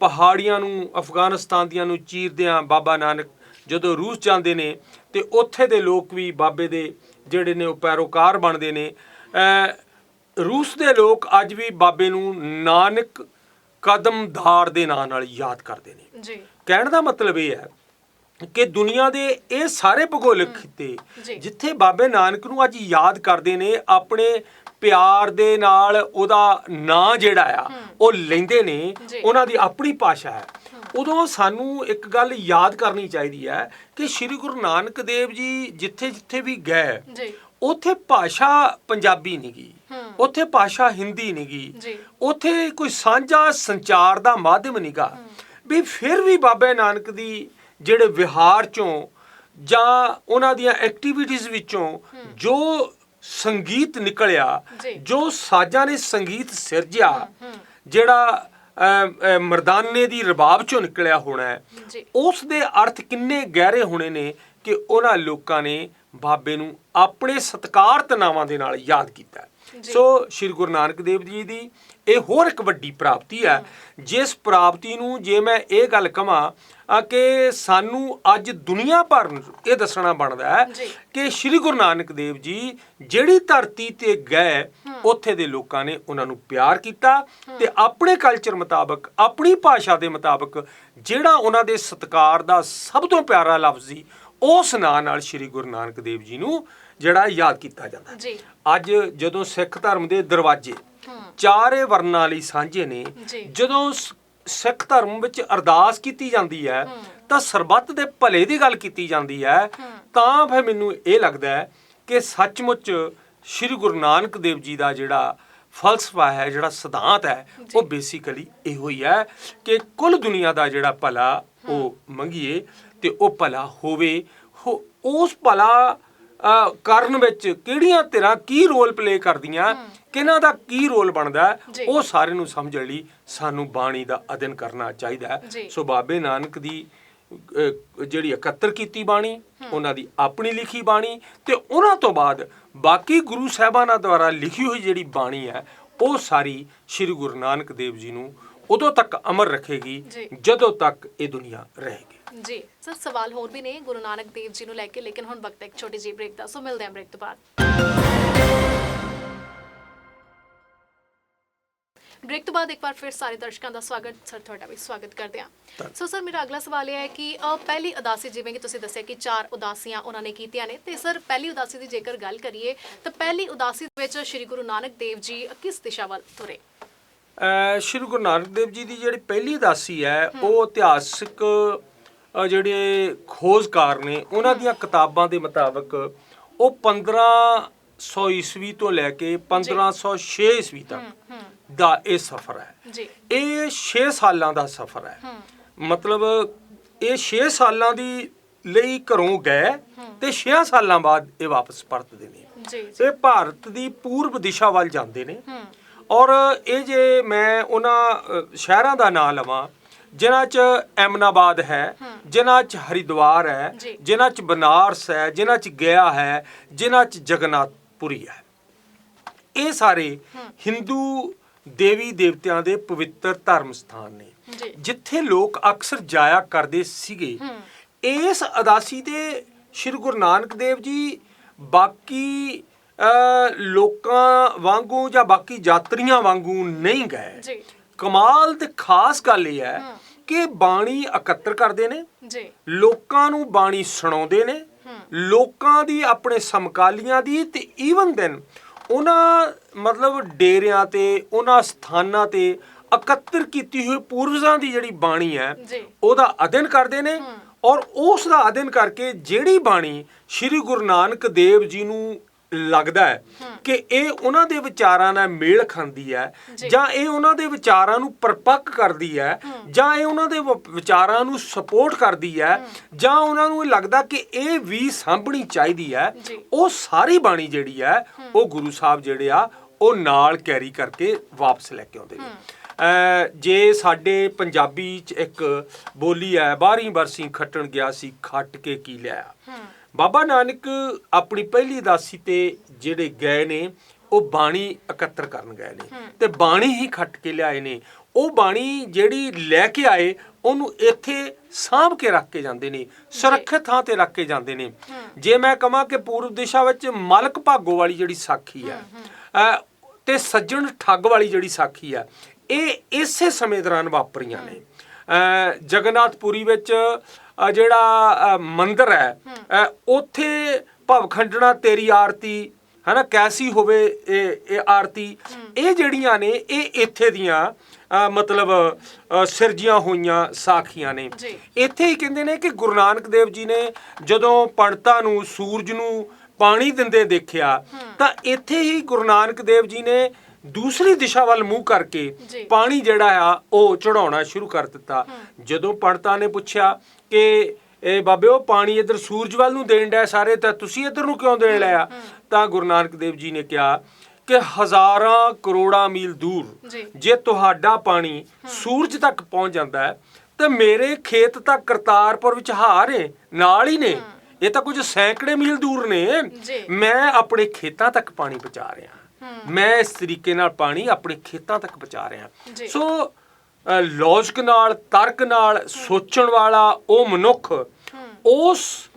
ਪਹਾੜੀਆਂ ਨੂੰ ਅਫਗਾਨਿਸਤਾਨ ਦੀਆਂ ਨੂੰ ਚੀਰਦਿਆਂ ਬਾਬਾ ਨਾਨਕ ਜਦੋਂ ਰੂਸ ਜਾਂਦੇ ਨੇ ਤੇ ਉੱਥੇ ਦੇ ਲੋਕ ਵੀ ਬਾਬੇ ਦੇ ਜਿਹੜੇ ਨੇ ਉਹ ਪੈਰੋਕਾਰ ਬਣਦੇ ਨੇ। ਰੂਸ ਦੇ ਲੋਕ ਅੱਜ ਵੀ ਬਾਬੇ ਨੂੰ ਨਾਨਕ ਕਦਮਦਾਰ ਦੇ ਨਾਂ ਨਾਲ ਯਾਦ ਕਰਦੇ ਨੇ। ਜੀ। ਕਹਿਣ ਦਾ ਮਤਲਬ ਇਹ ਹੈ ਕਿ ਦੁਨੀਆ ਦੇ ਇਹ ਸਾਰੇ ਭੂਗੋਲਿਕ। ਖਿੱਤੇ ਜਿੱਥੇ ਬਾਬੇ ਨਾਨਕ ਨੂੰ ਅੱਜ ਯਾਦ ਕਰਦੇ ਨੇ ਆਪਣੇ ਪਿਆਰ ਦੇ ਨਾਲ ਉਹਦਾ ਨਾਂ ਜਿਹੜਾ ਆ ਉਹ ਲੈਂਦੇ ਨੇ। ਉਹਨਾਂ ਦੀ ਆਪਣੀ ਭਾਸ਼ਾ ਹੈ। ਉਦੋਂ ਸਾਨੂੰ ਇੱਕ ਗੱਲ ਯਾਦ ਕਰਨੀ ਚਾਹੀਦੀ ਹੈ ਕਿ ਸ੍ਰੀ ਗੁਰੂ ਨਾਨਕ ਦੇਵ ਜੀ ਜਿੱਥੇ ਜਿੱਥੇ ਵੀ ਗਏ ਜੀ। ਉੱਥੇ ਭਾਸ਼ਾ ਪੰਜਾਬੀ ਨਹੀਂ ਗਈ। ਉੱਥੇ ਭਾਸ਼ਾ ਹਿੰਦੀ ਨਹੀਂ ਗਈ ਜੀ। ਉੱਥੇ ਕੋਈ ਸਾਂਝਾ ਸੰਚਾਰ ਦਾ ਮਾਧਿਅਮ ਨਹੀਂਗਾ ਵੀ ਫਿਰ ਵੀ ਬਾਬਾ ਨਾਨਕ ਦੀ ਜਿਹੜੇ ਵਿਹਾਰ ਚੋਂ ਜਾਂ ਉਹਨਾਂ ਦੀਆਂ ਐਕਟੀਵਿਟੀਜ਼ ਵਿੱਚੋਂ ਜੋ ਸੰਗੀਤ ਨਿਕਲਿਆ ਜੀ। ਸਾਜ਼ਾਂ ਨੇ ਸੰਗੀਤ ਸਿਰਜਿਆ ਜਿਹੜਾ ਮਰਦਾਨੇ ਦੀ ਰਬਾਬ ਚੋਂ ਨਿਕਲਿਆ ਹੋਣਾ ਉਸ ਦੇ ਅਰਥ ਕਿੰਨੇ ਗਹਿਰੇ ਹੋਣੇ ਨੇ ਕਿ ਉਹਨਾਂ ਲੋਕਾਂ ਨੇ ਬਾਬੇ ਨੂੰ ਆਪਣੇ ਸਤਿਕਾਰਤ ਨਾਵਾਂ ਦੇ ਨਾਲ ਯਾਦ ਕੀਤਾ। ਸੋ ਸ੍ਰੀ ਗੁਰੂ ਨਾਨਕ ਦੇਵ ਜੀ ਦੀ ਇਹ ਹੋਰ ਇੱਕ ਵੱਡੀ ਪ੍ਰਾਪਤੀ ਹੈ ਜਿਸ ਪ੍ਰਾਪਤੀ ਨੂੰ ਜੇ ਮੈਂ ਇਹ ਗੱਲ ਕਹਾਂ ਕਿ ਸਾਨੂੰ ਅੱਜ ਦੁਨੀਆ ਭਰ ਨੂੰ ਇਹ ਦੱਸਣਾ ਬਣਦਾ ਹੈ। ਕਿ ਸ੍ਰੀ ਗੁਰੂ ਨਾਨਕ ਦੇਵ ਜੀ ਜਿਹੜੀ ਧਰਤੀ ਤੇ ਗਏ ਉੱਥੇ ਦੇ ਲੋਕਾਂ ਨੇ ਉਹਨਾਂ ਨੂੰ ਪਿਆਰ ਕੀਤਾ ਤੇ ਆਪਣੇ ਕਲਚਰ ਮੁਤਾਬਕ ਆਪਣੀ ਭਾਸ਼ਾ ਦੇ ਮੁਤਾਬਕ ਜਿਹੜਾ ਉਹਨਾਂ ਦੇ ਸਤਿਕਾਰ ਦਾ ਸਭ ਤੋਂ ਪਿਆਰਾ ਲਫ਼ਜ਼ ਸੀ ਉਸ ਨਾਂ ਨਾਲ ਸ੍ਰੀ ਗੁਰੂ ਨਾਨਕ ਦੇਵ ਜੀ ਨੂੰ ਜਿਹੜਾ ਯਾਦ ਕੀਤਾ ਜਾਂਦਾ। ਜੀ। ਅੱਜ ਜਦੋਂ ਸਿੱਖ ਧਰਮ ਦੇ ਦਰਵਾਜ਼ੇ ਚਾਰੇ ਵਰਨਾਂ ਲਈ ਸਾਂਝੇ ਨੇ। ਜਦੋਂ ਸਿੱਖ ਧਰਮ ਵਿੱਚ ਅਰਦਾਸ ਕੀਤੀ ਜਾਂਦੀ ਹੈ ਤਾਂ ਸਰਬੱਤ ਦੇ ਭਲੇ ਦੀ ਗੱਲ ਕੀਤੀ ਜਾਂਦੀ ਹੈ। ਤਾਂ ਫਿਰ ਮੈਨੂੰ ਇਹ ਲੱਗਦਾ ਹੈ ਕਿ ਸੱਚਮੁੱਚ ਸ੍ਰੀ ਗੁਰੂ ਨਾਨਕ ਦੇਵ ਜੀ ਦਾ ਜਿਹੜਾ ਫਲਸਫਾ ਹੈ ਜਿਹੜਾ ਸਿਧਾਂਤ ਹੈ ਉਹ ਬੇਸਿਕਲੀ ਇਹੋ ਹੀ ਹੈ ਕਿ ਕੁੱਲ ਦੁਨੀਆ ਦਾ ਜਿਹੜਾ ਭਲਾ ਉਹ ਮੰਗੀਏ ਤੇ ਉਹ ਭਲਾ ਹੋਵੇ। ਉਸ ਭਲਾ ਕਰਨ ਵਿੱਚ ਕਿਹੜੀਆਂ ਧਿਰਾਂ ਕੀ ਰੋਲ ਪਲੇ ਕਰਦੀਆਂ ਕਿਹਨਾਂ ਦਾ ਕੀ ਰੋਲ ਬਣਦਾ। ਉਹ ਸਾਰੇ ਨੂੰ ਸਮਝ ਲਈ ਸਾਨੂੰ ਬਾਣੀ ਦਾ ਅਧਿਨ ਕਰਨਾ ਚਾਹੀਦਾ। ਸੋ ਬਾਬੇ ਨਾਨਕ ਦੀ ਜਿਹੜੀ ਇਕੱਤਰ ਕੀਤੀ ਬਾਣੀ ਉਹਨਾਂ ਦੀ ਆਪਣੀ ਲਿਖੀ ਬਾਣੀ ਤੇ ਉਹਨਾਂ ਤੋਂ ਬਾਅਦ ਬਾਕੀ ਗੁਰੂ ਸਾਹਿਬਾਨਾਂ ਦੁਆਰਾ ਲਿਖੀ ਹੋਈ ਜਿਹੜੀ ਬਾਣੀ ਹੈ ਉਹ ਸਾਰੀ ਸ੍ਰੀ ਗੁਰੂ ਨਾਨਕ ਦੇਵ ਜੀ ਨੂੰ ਉਦੋਂ ਤੱਕ ਅਮਰ ਰੱਖੇਗੀ। ਜਦੋਂ ਤੱਕ ਇਹ ਦੁਨੀਆ ਰਹੇਗੀ ਜੀ। ਸਰ ਸਵਾਲ ਹੋਰ ਵੀ ਨੇ ਗੁਰੂ ਨਾਨਕ ਦੇਵ ਜੀ ਨੂੰ ਲੈ ਕੇ ਲੇਕਿਨ ਹੁਣ ਵਕਤ ਹੈ ਇੱਕ ਛੋਟੀ ਜਿਹੀ ਬ੍ਰੇਕ ਦਾ ਸੋ ਮਿਲਦੇ ਹਾਂ ਬ੍ਰੇਕ ਤੋਂ ਬਾਅਦ। ਬ੍ਰੇਕ ਤੋਂ ਬਾਅਦ ਇੱਕ ਵਾਰ ਫਿਰ ਸਾਰੇ ਦਰਸ਼ਕਾਂ ਦਾ ਸਵਾਗਤ ਸਰ ਤੁਹਾਡਾ ਵੀ ਸਵਾਗਤ ਕਰਦੇ ਹਾਂ। ਸੋ ਸਰ ਮੇਰਾ ਅਗਲਾ ਸਵਾਲ ਇਹ ਹੈ ਕਿ ਅ, ਪਹਿਲੀ ਉਦਾਸੀ ਜਿਵੇਂ ਕਿ ਤੁਸੀਂ ਦੱਸਿਆ ਕਿ ਚਾਰ ਉਦਾਸੀਆਂ ਉਹਨਾਂ ਨੇ ਕੀਤੀਆਂ ਨੇ ਤੇ ਸਰ ਪਹਿਲੀ ਉਦਾਸੀ ਦੀ ਜੇਕਰ ਗੱਲ ਕਰੀਏ ਤਾਂ ਪਹਿਲੀ ਉਦਾਸੀ ਵਿੱਚ ਸ੍ਰੀ ਗੁਰੂ ਨਾਨਕ ਦੇਵ ਜੀ ਕਿਸ ਦਿਸ਼ਾ ਵੱਲ ਤੁਰੇ? ਸ਼੍ਰੀ ਗੁਰੂ ਨਾਨਕ ਦੇਵ ਜੀ ਦੀ ਜਿਹੜੀ ਪਹਿਲੀ ਉਦਾਸੀ ਹੈ। ਉਹ ਇਤਿਹਾਸਿਕ ਅ, ਜਿਹੜੇ ਖੋਜਕਾਰ ਨੇ ਉਹਨਾਂ ਦੀਆਂ ਕਿਤਾਬਾਂ ਦੇ ਮੁਤਾਬਕ ਉਹ 1500 ਈਸਵੀ ਤੋਂ ਲੈ ਕੇ 1506 ਈਸਵੀ ਤੱਕ ਦਾ ਇਹ ਸਫ਼ਰ ਹੈ। ਜੀ। ਇਹ 6 ਸਾਲਾਂ ਦਾ ਸਫ਼ਰ ਹੈ। ਮਤਲਬ ਇਹ 6 ਸਾਲਾਂ ਦੀ ਲਈ ਘਰੋਂ ਗਏ ਤੇ 6 ਸਾਲਾਂ ਬਾਅਦ ਇਹ ਵਾਪਸ ਪਰਤਦੇ ਨੇ। ਜੀ ਜੀ। ਇਹ ਭਾਰਤ ਦੀ ਪੂਰਬ ਦਿਸ਼ਾ ਵੱਲ ਜਾਂਦੇ ਨੇ। ਹੂੰ। ਔਰ ਇਹ ਜੇ ਮੈਂ ਉਹਨਾਂ ਅ, ਸ਼ਹਿਰਾਂ ਦਾ ਨਾਮ ਲਵਾਂ ਜਿਨ੍ਹਾਂ 'ਚ ਐਮਨਾਬਾਦ ਹੈ। ਜਿਨ੍ਹਾਂ 'ਚ ਹਰਿਦੁਆਰ ਹੈ ਜੀ। ਜਿਨ੍ਹਾਂ 'ਚ ਬਨਾਰਸ ਹੈ ਜਿਨ੍ਹਾਂ 'ਚ ਗਿਆ ਹੈ ਜਿਨ੍ਹਾਂ 'ਚ ਜਗਨਨਾਥਪੁਰੀ ਹੈ। ਇਹ ਸਾਰੇ ਹਿੰਦੂ ਦੇਵੀ ਦੇਵਤਿਆਂ ਦੇ ਪਵਿੱਤਰ ਧਰਮ ਸਥਾਨ ਨੇ। ਜੀ। ਜਿੱਥੇ ਲੋਕ ਅਕਸਰ ਜਾਇਆ ਕਰਦੇ ਸੀਗੇ। ਇਸ ਅਦਾਸੀ ਤੇ ਸ੍ਰੀ ਗੁਰੂ ਨਾਨਕ ਦੇਵ ਜੀ ਬਾਕੀ ਲੋਕਾਂ ਵਾਂਗੂ ਜਾਂ ਬਾਕੀ ਯਾਤਰੀਆਂ ਵਾਂਗੂ ਨਹੀਂ ਗਏ। ਜੀ। ਕਮਾਲ ਤੇ ਖਾਸ ਗੱਲ ਇਹ ਹੈ। ਕਿ ਬਾਣੀ ਇਕੱਤਰ ਕਰਦੇ ਨੇ। ਜੀ। ਲੋਕਾਂ ਨੂੰ ਬਾਣੀ ਸੁਣਾਉਂਦੇ ਨੇ। ਲੋਕਾਂ ਦੀ ਆਪਣੇ ਸਮਕਾਲੀਆਂ ਦੀ ਤੇ ਈਵਨ ਦੈਨ ਉਹਨਾਂ ਮਤਲਬ ਡੇਰਿਆਂ ਤੇ ਉਹਨਾਂ ਸਥਾਨਾਂ ਤੇ ਇਕੱਤਰ ਕੀਤੀ ਹੋਈ ਪੂਰਵਜਾਂ ਦੀ ਜਿਹੜੀ ਬਾਣੀ ਹੈ। ਉਹਦਾ ਅਧਿਐਨ ਕਰਦੇ ਨੇ। ਔਰ ਉਸ ਦਾ ਅਧਿਐਨ ਕਰਕੇ ਜਿਹੜੀ ਬਾਣੀ ਸ੍ਰੀ ਗੁਰੂ ਨਾਨਕ ਦੇਵ ਜੀ ਨੂੰ ਲੱਗਦਾ ਹੈ ਕਿ ਇਹ ਉਹਨਾਂ ਦੇ ਵਿਚਾਰਾਂ ਨਾਲ ਮੇਲ ਖਾਂਦੀ ਹੈ ਜੀ। ਇਹ ਉਹਨਾਂ ਦੇ ਵਿਚਾਰਾਂ ਨੂੰ ਪਰਪੱਕ ਕਰਦੀ ਹੈ ਜਾਂ ਇਹ ਉਹਨਾਂ ਦੇ ਵਿਚਾਰਾਂ ਨੂੰ ਸਪੋਰਟ ਕਰਦੀ ਹੈ ਜਾਂ ਉਹਨਾਂ ਨੂੰ ਇਹ ਲੱਗਦਾ ਕਿ ਇਹ ਵੀ ਸਾਂਭਣੀ ਚਾਹੀਦੀ ਹੈ। ਉਹ ਸਾਰੀ ਬਾਣੀ ਜਿਹੜੀ ਹੈ ਉਹ ਗੁਰੂ ਸਾਹਿਬ ਜਿਹੜੇ ਆ ਉਹ ਨਾਲ ਕੈਰੀ ਕਰਕੇ ਵਾਪਸ ਲੈ ਕੇ ਆਉਂਦੇ ਨੇ। ਜੇ ਸਾਡੇ ਪੰਜਾਬੀ ਚ ਇੱਕ ਬੋਲੀ ਹੈ ਬਾਰੀ ਬਰਸੀ ਖੱਟਣ ਗਿਆ ਸੀ ਖੱਟ ਕੇ ਕੀ ਲਿਆ ਬਾਬਾ ਨਾਨਕ ਆਪਣੀ ਪਹਿਲੀ ਦਾਸੀ ਤੇ ਜਿਹੜੇ ਗਏ ਨੇ ਉਹ ਬਾਣੀ ਇਕੱਤਰ ਕਰਨ ਗਏ ਨੇ। ਤੇ ਬਾਣੀ ਹੀ ਖੱਟ ਕੇ ਲਿਆਏ ਨੇ। ਉਹ ਬਾਣੀ ਜਿਹੜੀ ਲੈ ਕੇ ਆਏ ਉਹਨੂੰ ਇੱਥੇ ਸਾਂਭ ਕੇ ਰੱਖ ਕੇ ਜਾਂਦੇ ਨੇ ਸੁਰੱਖਿਅਤ ਥਾਂ ਤੇ ਰੱਖ ਕੇ ਜਾਂਦੇ ਨੇ। ਜੇ ਮੈਂ ਕਹਾਂ ਕਿ ਪੂਰਬ ਦਿਸ਼ਾ ਵਿੱਚ ਮਲਕ ਭਾਗੋ ਵਾਲੀ ਜਿਹੜੀ ਸਾਖੀ ਹੈ ਅ, ਤੇ ਸੱਜਣ ਠੱਗ ਵਾਲੀ ਜਿਹੜੀ ਸਾਖੀ ਆ ਇਹ ਇਸੇ ਸਮੇਂ ਦੌਰਾਨ ਵਾਪਰੀਆਂ ਨੇ। ਜਗਨਨਾਥਪੁਰੀ ਵਿੱਚ ਜਿਹੜਾ ਮੰਦਿਰ ਹੈ ਉੱਥੇ ਭਵਖੰਡਣਾ ਤੇਰੀ ਆਰਤੀ ਹਨਾ ਕੈਸੀ ਹੋਵੇ ਇਹ ਇਹ ਆਰਤੀ ਇਹ ਜਿਹੜੀਆਂ ਨੇ ਇਹ ਇੱਥੇ ਦੀਆਂ ਮਤਲਬ ਸਿਰਜੀਆਂ ਹੋਈਆਂ ਸਾਖੀਆਂ ਨੇ। ਇੱਥੇ ਹੀ ਕਹਿੰਦੇ ਨੇ ਕਿ ਗੁਰੂ ਨਾਨਕ ਦੇਵ ਜੀ ਨੇ ਜਦੋਂ ਪੰਡਤਾਂ ਨੂੰ ਸੂਰਜ ਨੂੰ ਪਾਣੀ ਦਿੰਦੇ ਦੇਖਿਆ ਤਾਂ ਇੱਥੇ ਹੀ ਗੁਰੂ ਨਾਨਕ ਦੇਵ ਜੀ ਨੇ ਦੂਸਰੀ ਦਿਸ਼ਾ ਵੱਲ ਮੂੰਹ। ਕਰਕੇ ਪਾਣੀ ਜਿਹੜਾ ਆ ਉਹ ਚੜਾਉਣਾ ਸ਼ੁਰੂ ਕਰ ਦਿੱਤਾ। ਜਦੋਂ ਪੰਡਤਾਂ ਨੇ ਪੁੱਛਿਆ ਕਿ ਇਹ ਬਾਬਿਓ ਪਾਣੀ ਇੱਧਰ ਸੂਰਜ ਵੱਲ ਨੂੰ ਦੇਣ ਡਿਆ ਸਾਰੇ ਤਾਂ ਤੁਸੀਂ ਇੱਧਰ ਨੂੰ ਕਿਉਂ ਦੇਣ ਲਿਆ? ਤਾਂ ਗੁਰੂ ਨਾਨਕ ਦੇਵ ਜੀ ਨੇ ਕਿਹਾ ਕਿ ਹਜ਼ਾਰਾਂ ਕਰੋੜਾਂ ਮੀਲ ਦੂਰ ਜੀ। ਤੁਹਾਡਾ ਪਾਣੀ ਸੂਰਜ ਤੱਕ ਪਹੁੰਚ ਜਾਂਦਾ ਹੈ ਤੇ ਮੇਰੇ ਖੇਤ ਤਾਂ ਕਰਤਾਰਪੁਰ ਵਿੱਚ ਹਾਰ ਹੈ ਨਾਲ ਹੀ ਨੇ। ਇਹ ਤਾਂ ਕੁਝ ਸੈਂਕੜੇ ਮੀਲ ਦੂਰ ਨੇ। ਮੈਂ ਆਪਣੇ ਖੇਤਾਂ ਤੱਕ ਪਾਣੀ ਪਹੁੰਚਾ ਰਿਹਾ। ਮੈਂ ਇਸ ਤਰੀਕੇ ਨਾਲ ਪਾਣੀ ਆਪਣੇ ਖੇਤਾਂ ਤੱਕ ਪਹੁੰਚਾ ਰਿਹਾ। ਸੋ ਲੌਜਿਕ ਨਾਲ ਤਰਕ ਨਾਲ ਸੋਚਣ ਵਾਲਾ ਉਹ ਮਨੁੱਖ ਉਸ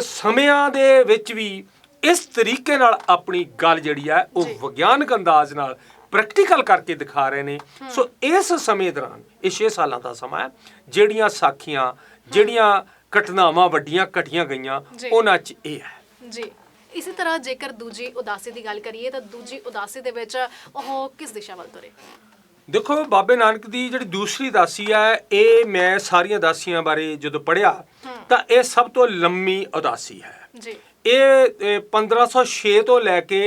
ਸਮਿਆਂ ਦੇ ਵਿੱਚ ਵੀ ਇਸ ਤਰੀਕੇ ਨਾਲ ਆਪਣੀ ਗੱਲ ਜਿਹੜੀ ਹੈ ਉਹ। ਵਿਗਿਆਨਕ ਅੰਦਾਜ਼ ਨਾਲ ਪ੍ਰੈਕਟੀਕਲ ਕਰਕੇ ਦਿਖਾ ਰਹੇ ਨੇ। ਸੋ ਇਸ ਸਮੇਂ ਦੌਰਾਨ ਇਹ 6 ਸਾਲਾਂ ਦਾ ਸਮਾਂ ਹੈ ਜਿਹੜੀਆਂ ਸਾਖੀਆਂ ਜਿਹੜੀਆਂ ਘਟਨਾਵਾਂ ਵੱਡੀਆਂ ਘਟੀਆਂ ਗਈਆਂ। ਉਹਨਾਂ 'ਚ ਇਹ ਹੈ। ਜੀ। ਇਸੇ ਤਰ੍ਹਾਂ ਜੇਕਰ ਦੂਜੀ ਉਦਾਸੀ ਦੀ ਗੱਲ ਕਰੀਏ ਤਾਂ ਦੂਜੀ ਉਦਾਸੀ ਦੇ ਵਿੱਚ ਉਹ ਕਿਸ ਦਿਸ਼ਾ ਵੱਲ ਤੁਰੇ? ਦੇਖੋ ਬਾਬੇ ਨਾਨਕ ਦੀ ਜਿਹੜੀ ਦੂਸਰੀ ਦਾਸੀ ਹੈ ਇਹ ਮੈਂ ਸਾਰੀਆਂ ਦਾਸੀਆਂ ਬਾਰੇ ਜਦੋਂ ਪੜ੍ਹਿਆ ਤਾਂ ਇਹ ਸਭ ਤੋਂ ਲੰਮੀ ਉਦਾਸੀ ਹੈ। ਜੀ। ਇਹ ਇਹ 1506 ਤੋਂ ਲੈ ਕੇ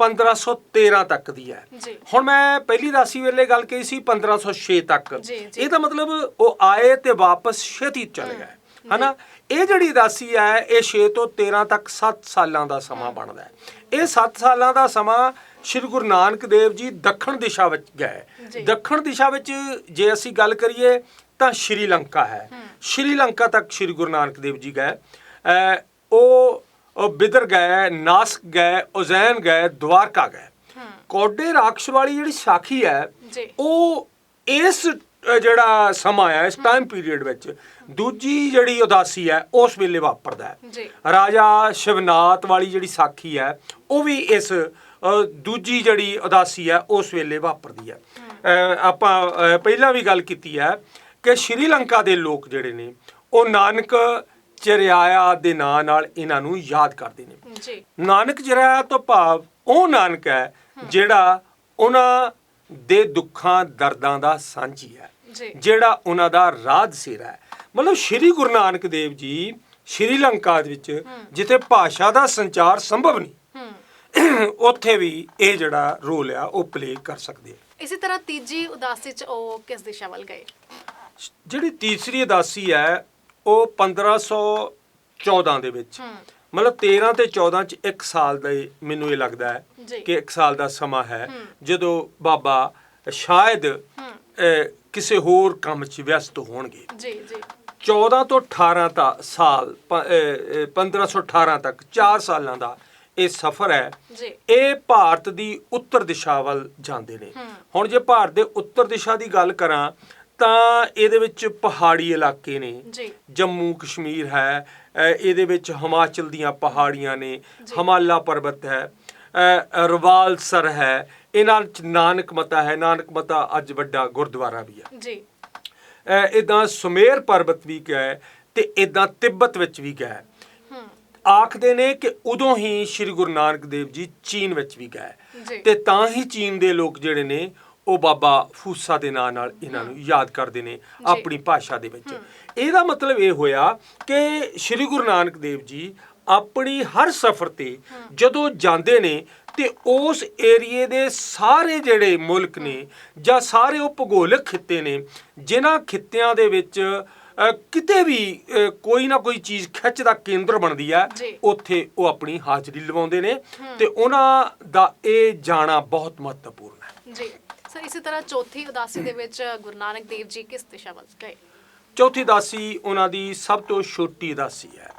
1513 ਤੱਕ ਦੀ ਹੈ। ਹੁਣ ਮੈਂ ਪਹਿਲੀ ਦਾਸੀ ਵੇਲੇ ਗੱਲ ਕਹੀ ਸੀ 1506 ਤੱਕ। ਜੀ। ਇਹਦਾ ਮਤਲਬ ਉਹ ਆਏ ਤੇ ਵਾਪਸ ਛੇਤੀ ਚਲੇ ਗਏ ਹਨਾ? ਇਹ ਜਿਹੜੀ ਦਾਸੀ ਹੈ ਇਹ 6 ਤੋਂ 13 ਤੱਕ 7 ਸਾਲਾਂ ਦਾ ਸਮਾਂ ਬਣਦਾ ਹੈ। ਇਹ 7 ਸਾਲਾਂ ਦਾ ਸਮਾਂ ਸ਼੍ਰੀ ਗੁਰੂ ਨਾਨਕ ਦੇਵ ਜੀ ਦੱਖਣ ਦਿਸ਼ਾ ਵਿੱਚ। ਗਏ। ਦੱਖਣ ਦਿਸ਼ਾ ਵਿੱਚ ਜੇ ਅਸੀਂ ਗੱਲ ਕਰੀਏ ਤਾਂ ਸ਼੍ਰੀਲੰਕਾ ਹੈ। ਸ਼੍ਰੀਲੰਕਾ ਤੱਕ ਸ਼੍ਰੀ ਗੁਰੂ ਨਾਨਕ ਦੇਵ ਜੀ ਗਏ। ਉਹ ਬਿਦਰ ਗਏ ਨਾਸਕ ਗਏ ਉਜ਼ੈਨ ਗਏ ਦਵਾਰਕਾ ਗਏ। ਕੋਡੇ ਰਾਖਸ਼ ਵਾਲੀ ਜਿਹੜੀ ਸਾਖੀ ਹੈ। ਉਹ ਇਸ ਜਿਹੜਾ ਸਮਾਂ ਹੈ ਇਸ ਟਾਈਮ ਪੀਰੀਅਡ ਵਿੱਚ ਦੂਜੀ ਜਿਹੜੀ ਉਦਾਸੀ ਹੈ ਉਸ ਵੇਲੇ ਵਾਪਰਦਾ ਹੈ। ਜੀ। ਰਾਜਾ ਸ਼ਿਵਨਾਥ ਵਾਲੀ ਜਿਹੜੀ ਸਾਖੀ ਹੈ ਉਹ ਵੀ ਇਸ ਦੂਜੀ ਜਿਹੜੀ ਉਦਾਸੀ ਹੈ ਉਸ ਵੇਲੇ ਵਾਪਰਦੀ ਹੈ। ਆਪਾਂ ਪਹਿਲਾਂ ਵੀ ਗੱਲ ਕੀਤੀ ਹੈ ਕਿ ਸ਼੍ਰੀਲੰਕਾ ਦੇ ਲੋਕ ਜਿਹੜੇ ਨੇ ਉਹ ਨਾਨਕ ਚਰਿਆਇਆ ਦੇ ਨਾਂ ਨਾਲ ਇਹਨਾਂ ਨੂੰ ਯਾਦ ਕਰਦੇ ਨੇ। ਜੀ। ਨਾਨਕ ਚਰਿਆਇਆ ਤੋਂ ਭਾਵ ਉਹ ਨਾਨਕ ਹੈ ਜਿਹੜਾ ਉਹਨਾਂ ਦੇ ਦੁੱਖਾਂ ਦਰਦਾਂ ਦਾ ਸਾਂਝੀ ਹੈ। ਜਿਹੜਾ ਉਹਨਾਂ ਦਾ ਰਾਜ ਸਿਰ ਹੈ। ਮਤਲਬ ਸ਼੍ਰੀ ਗੁਰੂ ਨਾਨਕ ਦੇਵ ਜੀ ਸ਼੍ਰੀਲੰਕਾ ਦੇ ਵਿੱਚ ਜਿੱਥੇ ਭਾਸ਼ਾ ਦਾ ਸੰਚਾਰ ਸੰਭਵ ਨਹੀਂ। [coughs] ਉੱਥੇ ਵੀ ਇਹ ਜਿਹੜਾ ਰੋਲ ਆ ਉਹ ਪਲੇ ਕਰ ਸਕਦੇ ਆ ਇਸੇ ਤਰ੍ਹਾਂ ਤੀਜੀ ਉਦਾਸੀ ਚ ਉਹ ਕਿਸ ਦਿਸ਼ਾ ਵੱਲ ਗਏ? ਜਿਹੜੀ ਤੀਸਰੀ ਉਦਾਸੀ ਹੈ ਉਹ 1514 ਦੇ ਵਿੱਚ। ਮਤਲਬ 13 ਤੇ 14 ਚ ਇੱਕ ਸਾਲ ਦਾ ਮੈਨੂੰ ਇਹ ਲੱਗਦਾ। ਹੈ ਕਿ ਇੱਕ ਸਾਲ ਦਾ ਸਮਾਂ ਹੈ ਜਦੋਂ ਬਾਬਾ ਸ਼ਾਇਦ ਕਿਸੇ ਹੋਰ ਕੰਮ 'ਚ ਵਿਅਸਤ ਹੋਣਗੇ। ਜੀ ਜੀ। 14 ਤੋਂ 18 ਤਾਂ ਸਾਲ ਪ- ਅਹ, ਅਹ, 1518 ਤੱਕ 4 ਸਾਲਾਂ ਦਾ ਇਹ ਸਫ਼ਰ ਹੈ ਜੀ। ਇਹ ਭਾਰਤ ਦੀ ਉੱਤਰ ਦਿਸ਼ਾ ਵੱਲ ਜਾਂਦੇ ਨੇ। ਹੁਣ ਜੇ ਭਾਰਤ ਦੇ ਉੱਤਰ ਦਿਸ਼ਾ ਦੀ ਗੱਲ ਕਰਾਂ ਤਾਂ ਇਹਦੇ ਵਿੱਚ ਪਹਾੜੀ ਇਲਾਕੇ ਨੇ। ਜੀ। ਜੰਮੂ ਕਸ਼ਮੀਰ ਹੈ ਇਹਦੇ ਵਿੱਚ ਹਿਮਾਚਲ ਦੀਆਂ ਪਹਾੜੀਆਂ ਨੇ ਹਿਮਾਲਾ ਪਰਬਤ ਹੈ ਰਵਾਲਸਰ ਹੈ ਇਹਨਾਂ ਚ ਨਾਨਕ ਮਤਾ ਹੈ ਨਾਨਕ ਮਤਾ ਅੱਜ ਵੱਡਾ ਗੁਰਦੁਆਰਾ ਵੀ ਹੈ। ਜੀ। ਇਦਾਂ ਸੁਮੇਰ ਪਰਬਤ ਵੀ ਗਏ ਤੇ ਇਦਾਂ ਤਿੱਬਤ ਵਿੱਚ ਵੀ ਹੂੰ। ਆਖਦੇ ਨੇ ਕਿ ਉਦੋਂ ਹੀ ਸ੍ਰੀ ਗੁਰੂ ਨਾਨਕ ਦੇਵ ਜੀ ਚੀਨ ਵਿੱਚ ਵੀ ਗਏ। ਤੇ ਤਾਂ ਹੀ ਚੀਨ ਦੇ ਲੋਕ ਜਿਹੜੇ ਨੇ ਉਹ ਬਾਬਾ ਫੂਸਾ ਦੇ ਨਾਂ ਨਾਲ ਇਹਨਾਂ ਨੂੰ ਯਾਦ ਕਰਦੇ ਨੇ ਆਪਣੀ ਭਾਸ਼ਾ ਦੇ ਵਿੱਚ। ਇਹਦਾ ਮਤਲਬ ਇਹ ਹੋਇਆ ਕਿ ਸ੍ਰੀ ਗੁਰੂ ਨਾਨਕ ਦੇਵ ਜੀ ਆਪਣੀ ਹਰ ਸਫ਼ਰ ਤੇ ਜਦੋਂ ਜਾਂਦੇ ਨੇ ਤੇ ਉਸ ਏਰੀਏ ਦੇ ਸਾਰੇ ਜਿਹੜੇ ਮੁਲਕ ਨੇ ਜਾਂ ਸਾਰੇ ਉਹ ਭੂਗੋਲਿਕ ਖਿੱਤੇ ਨੇ ਜਿਨ੍ਹਾਂ ਖਿੱਤਿਆਂ ਦੇ ਵਿੱਚ ਕਿਤੇ ਵੀ ਕੋਈ ਨਾ ਕੋਈ ਚੀਜ਼ ਖਿੱਚ ਦਾ ਕੇਂਦਰ ਬਣਦੀ ਆ। ਉੱਥੇ ਉਹ ਆਪਣੀ ਹਾਜ਼ਰੀ ਲਵਾਉਂਦੇ ਨੇ ਤੇ ਉਹਨਾਂ ਦਾ ਇਹ ਜਾਣਾ ਬਹੁਤ ਮਹੱਤਵਪੂਰਨ ਹੈ। ਜੀ। ਸਰ ਇਸੇ ਤਰ੍ਹਾਂ ਚੌਥੀ ਉਦਾਸੀ ਦੇ ਵਿੱਚ ਗੁਰੂ ਨਾਨਕ ਦੇਵ ਜੀ ਕਿਸ ਦਿਸ਼ਾ ਵੱਲ ਗਏ? ਚੌਥੀ ਦਾਸੀ ਉਹਨਾਂ ਦੀ ਸਭ ਤੋਂ ਛੋਟੀ ਦਾਸੀ ਹੈ।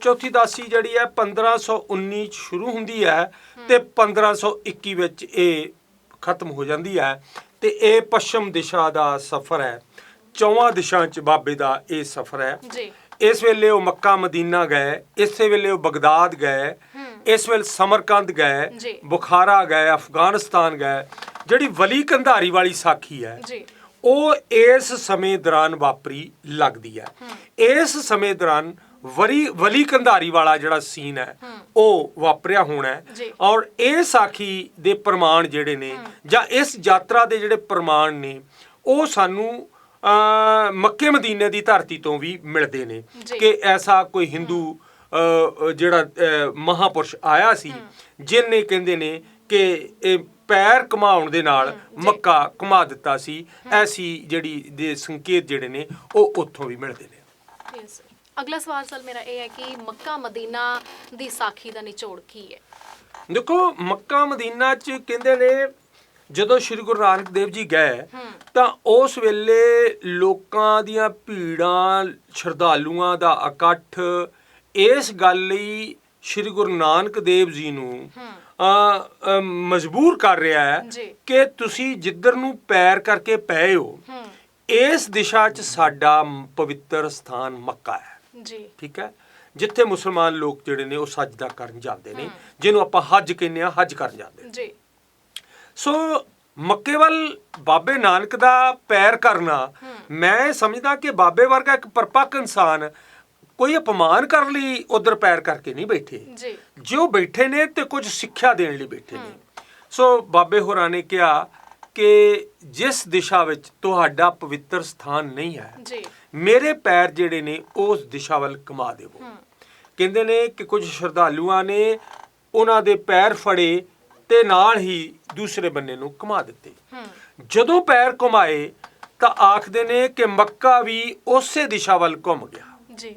ਚੌਥੀ ਦਾਸੀ ਜਿਹੜੀ ਹੈ 1519 ਚ ਸ਼ੁਰੂ ਹੁੰਦੀ ਹੈ ਤੇ 1521 ਵਿੱਚ ਇਹ ਖਤਮ ਹੋ ਜਾਂਦੀ ਹੈ ਤੇ ਇਹ ਪੱਛਮ ਦਿਸ਼ਾ ਦਾ ਸਫ਼ਰ ਹੈ। ਚੌਵਾਂ ਦਿਸ਼ਾ ਚ ਬਾਬੇ ਦਾ ਇਹ ਸਫ਼ਰ ਹੈ। ਜੀ। ਇਸ ਵੇਲੇ ਉਹ ਮੱਕਾ ਮਦੀਨਾ ਗਏ ਇਸੇ ਵੇਲੇ ਉਹ ਬਗਦਾਦ ਗਏ ਇਸ ਵੇਲੇ ਸਮਰਕੰਦ। ਗਏ ਬੁਖਾਰਾ ਗਏ ਅਫਗਾਨਿਸਤਾਨ ਗਏ। ਜਿਹੜੀ ਵਲੀ ਕੰਧਾਰੀ ਵਾਲੀ ਸਾਖੀ ਹੈ ਜੀ। ਉਹ ਇਸ ਸਮੇਂ ਦੌਰਾਨ ਵਾਪਰੀ ਲੱਗਦੀ ਹੈ। ਇਸ ਸਮੇਂ ਦੌਰਾਨ ਵਰੀ ਵਲੀ ਕੰਧਾਰੀ ਵਾਲਾ ਜਿਹੜਾ ਸੀਨ ਹੈ ਉਹ ਵਾਪਰਿਆ ਹੋਣਾ। ਔਰ ਇਹ ਸਾਖੀ ਦੇ ਪ੍ਰਮਾਣ ਜਿਹੜੇ ਨੇ ਜਾਂ ਇਸ ਯਾਤਰਾ ਦੇ ਜਿਹੜੇ ਪ੍ਰਮਾਣ ਨੇ ਉਹ ਸਾਨੂੰ ਮੱਕੇ ਮਦੀਨੇ ਦੀ ਧਰਤੀ ਤੋਂ ਵੀ ਮਿਲਦੇ ਨੇ। ਕਿ ਐਸਾ ਕੋਈ ਹਿੰਦੂ ਜਿਹੜਾ ਮਹਾਪੁਰਸ਼ ਆਇਆ ਸੀ ਜਿਨਨੇ ਕਹਿੰਦੇ ਨੇ ਕਿ ਇਹ ਪੈਰ ਕਮਾਉਣ ਦੇ ਨਾਲ ਮੱਕਾ ਕਮਾ ਦਿੱਤਾ ਸੀ ਐਸੀ ਜਿਹੜੀ ਦੇ ਸੰਕੇਤ ਜਿਹੜੇ ਨੇ ਉਹ ਉੱਥੋਂ ਵੀ ਮਿਲਦੇ ਨੇ। ਅਗਲਾ ਸਵਾਲ ਸਰ ਮੇਰਾ ਇਹ ਹੈ ਕਿ ਮੱਕਾ ਮਦੀਨਾ ਦੀ ਸਾਖੀ ਦਾ ਨਿਚੋੜ ਕੀ ਹੈ? ਦੇਖੋ ਮੱਕਾ ਮਦੀਨਾ ਚ ਕਹਿੰਦੇ ਨੇ ਜਦੋਂ ਸ੍ਰੀ ਗੁਰੂ ਨਾਨਕ ਦੇਵ ਜੀ ਗਏ ਤਾਂ ਉਸ ਵੇਲੇ ਲੋਕਾਂ ਦੀਆਂ ਭੀੜਾਂ ਸ਼ਰਧਾਲੂਆਂ ਦਾ ਇਕੱਠ। ਇਸ ਗੱਲ ਲਈ ਸ੍ਰੀ ਗੁਰੂ ਨਾਨਕ ਦੇਵ ਜੀ ਨੂੰ ਅ, ਮਜਬੂਰ ਕਰ ਰਿਹਾ ਹੈ। ਕਿ ਤੁਸੀਂ ਜਿੱਧਰ ਨੂੰ ਪੈਰ ਕਰਕੇ ਪਏ ਹੋ ਇਸ ਦਿਸ਼ਾ 'ਚ ਸਾਡਾ ਪਵਿੱਤਰ ਸਥਾਨ ਮੱਕਾ ਹੈ। ਜੀ। ਠੀਕ ਹੈ? ਜਿੱਥੇ ਮੁਸਲਮਾਨ ਲੋਕ ਜਿਹੜੇ ਨੇ ਉਹ ਸਜਦਾ ਕਰਨ ਜਾਂਦੇ ਨੇ ਜਿਹਨੂੰ ਆਪਾਂ ਹੱਜ ਕਹਿੰਦੇ ਆ ਹੱਜ ਕਰਨ ਜਾਂਦੇ ਨੇ। ਜੀ। ਸੋ ਮੱਕੇ ਵੱਲ ਬਾਬੇ ਨਾਨਕ ਦਾ ਪੈਰ ਕਰਨਾ ਮੈਂ ਸਮਝਦਾ ਕਿ ਬਾਬੇ ਵਰਗਾ ਇੱਕ ਪਰਪੱਕ ਇਨਸਾਨ ਕੋਈ ਅਪਮਾਨ ਕਰਨ ਲਈ ਉਧਰ ਪੈਰ ਕਰਕੇ ਨਹੀਂ ਬੈਠੇ। ਜੀ। ਜੋ ਬੈਠੇ ਨੇ ਤੇ ਕੁਝ ਸਿੱਖਿਆ ਦੇਣ ਲਈ ਬੈਠੇ ਨੇ। ਸੋ ਬਾਬੇ ਹੋਰਾਂ ਨੇ ਕਿਹਾ ਕਿ ਜਿਸ ਦਿਸ਼ਾ ਵਿੱਚ ਤੁਹਾਡਾ ਪਵਿੱਤਰ ਸਥਾਨ ਨਹੀਂ ਹੈ ਜੀ। ਮੇਰੇ ਪੈਰ ਜਿਹੜੇ ਨੇ ਉਸ ਦਿਸ਼ਾ ਵੱਲ ਕਮਾ ਦੇਵੋ। ਕਹਿੰਦੇ ਨੇ ਕਿ ਕੁਝ ਸ਼ਰਧਾਲੂਆਂ ਨੇ ਉਹਨਾਂ ਦੇ ਪੈਰ ਫੜੇ ਤੇ ਨਾਲ ਹੀ ਦੂਸਰੇ ਬੰਨੇ ਨੂੰ ਕਮਾ ਦਿੱਤੇ। ਜਦੋਂ ਪੈਰ ਘੁਮਾਏ ਤਾਂ ਆਖਦੇ ਨੇ ਕਿ ਮੱਕਾ ਵੀ ਉਸੇ ਦਿਸ਼ਾ ਵੱਲ ਘੁੰਮ ਗਿਆ। ਜੀ।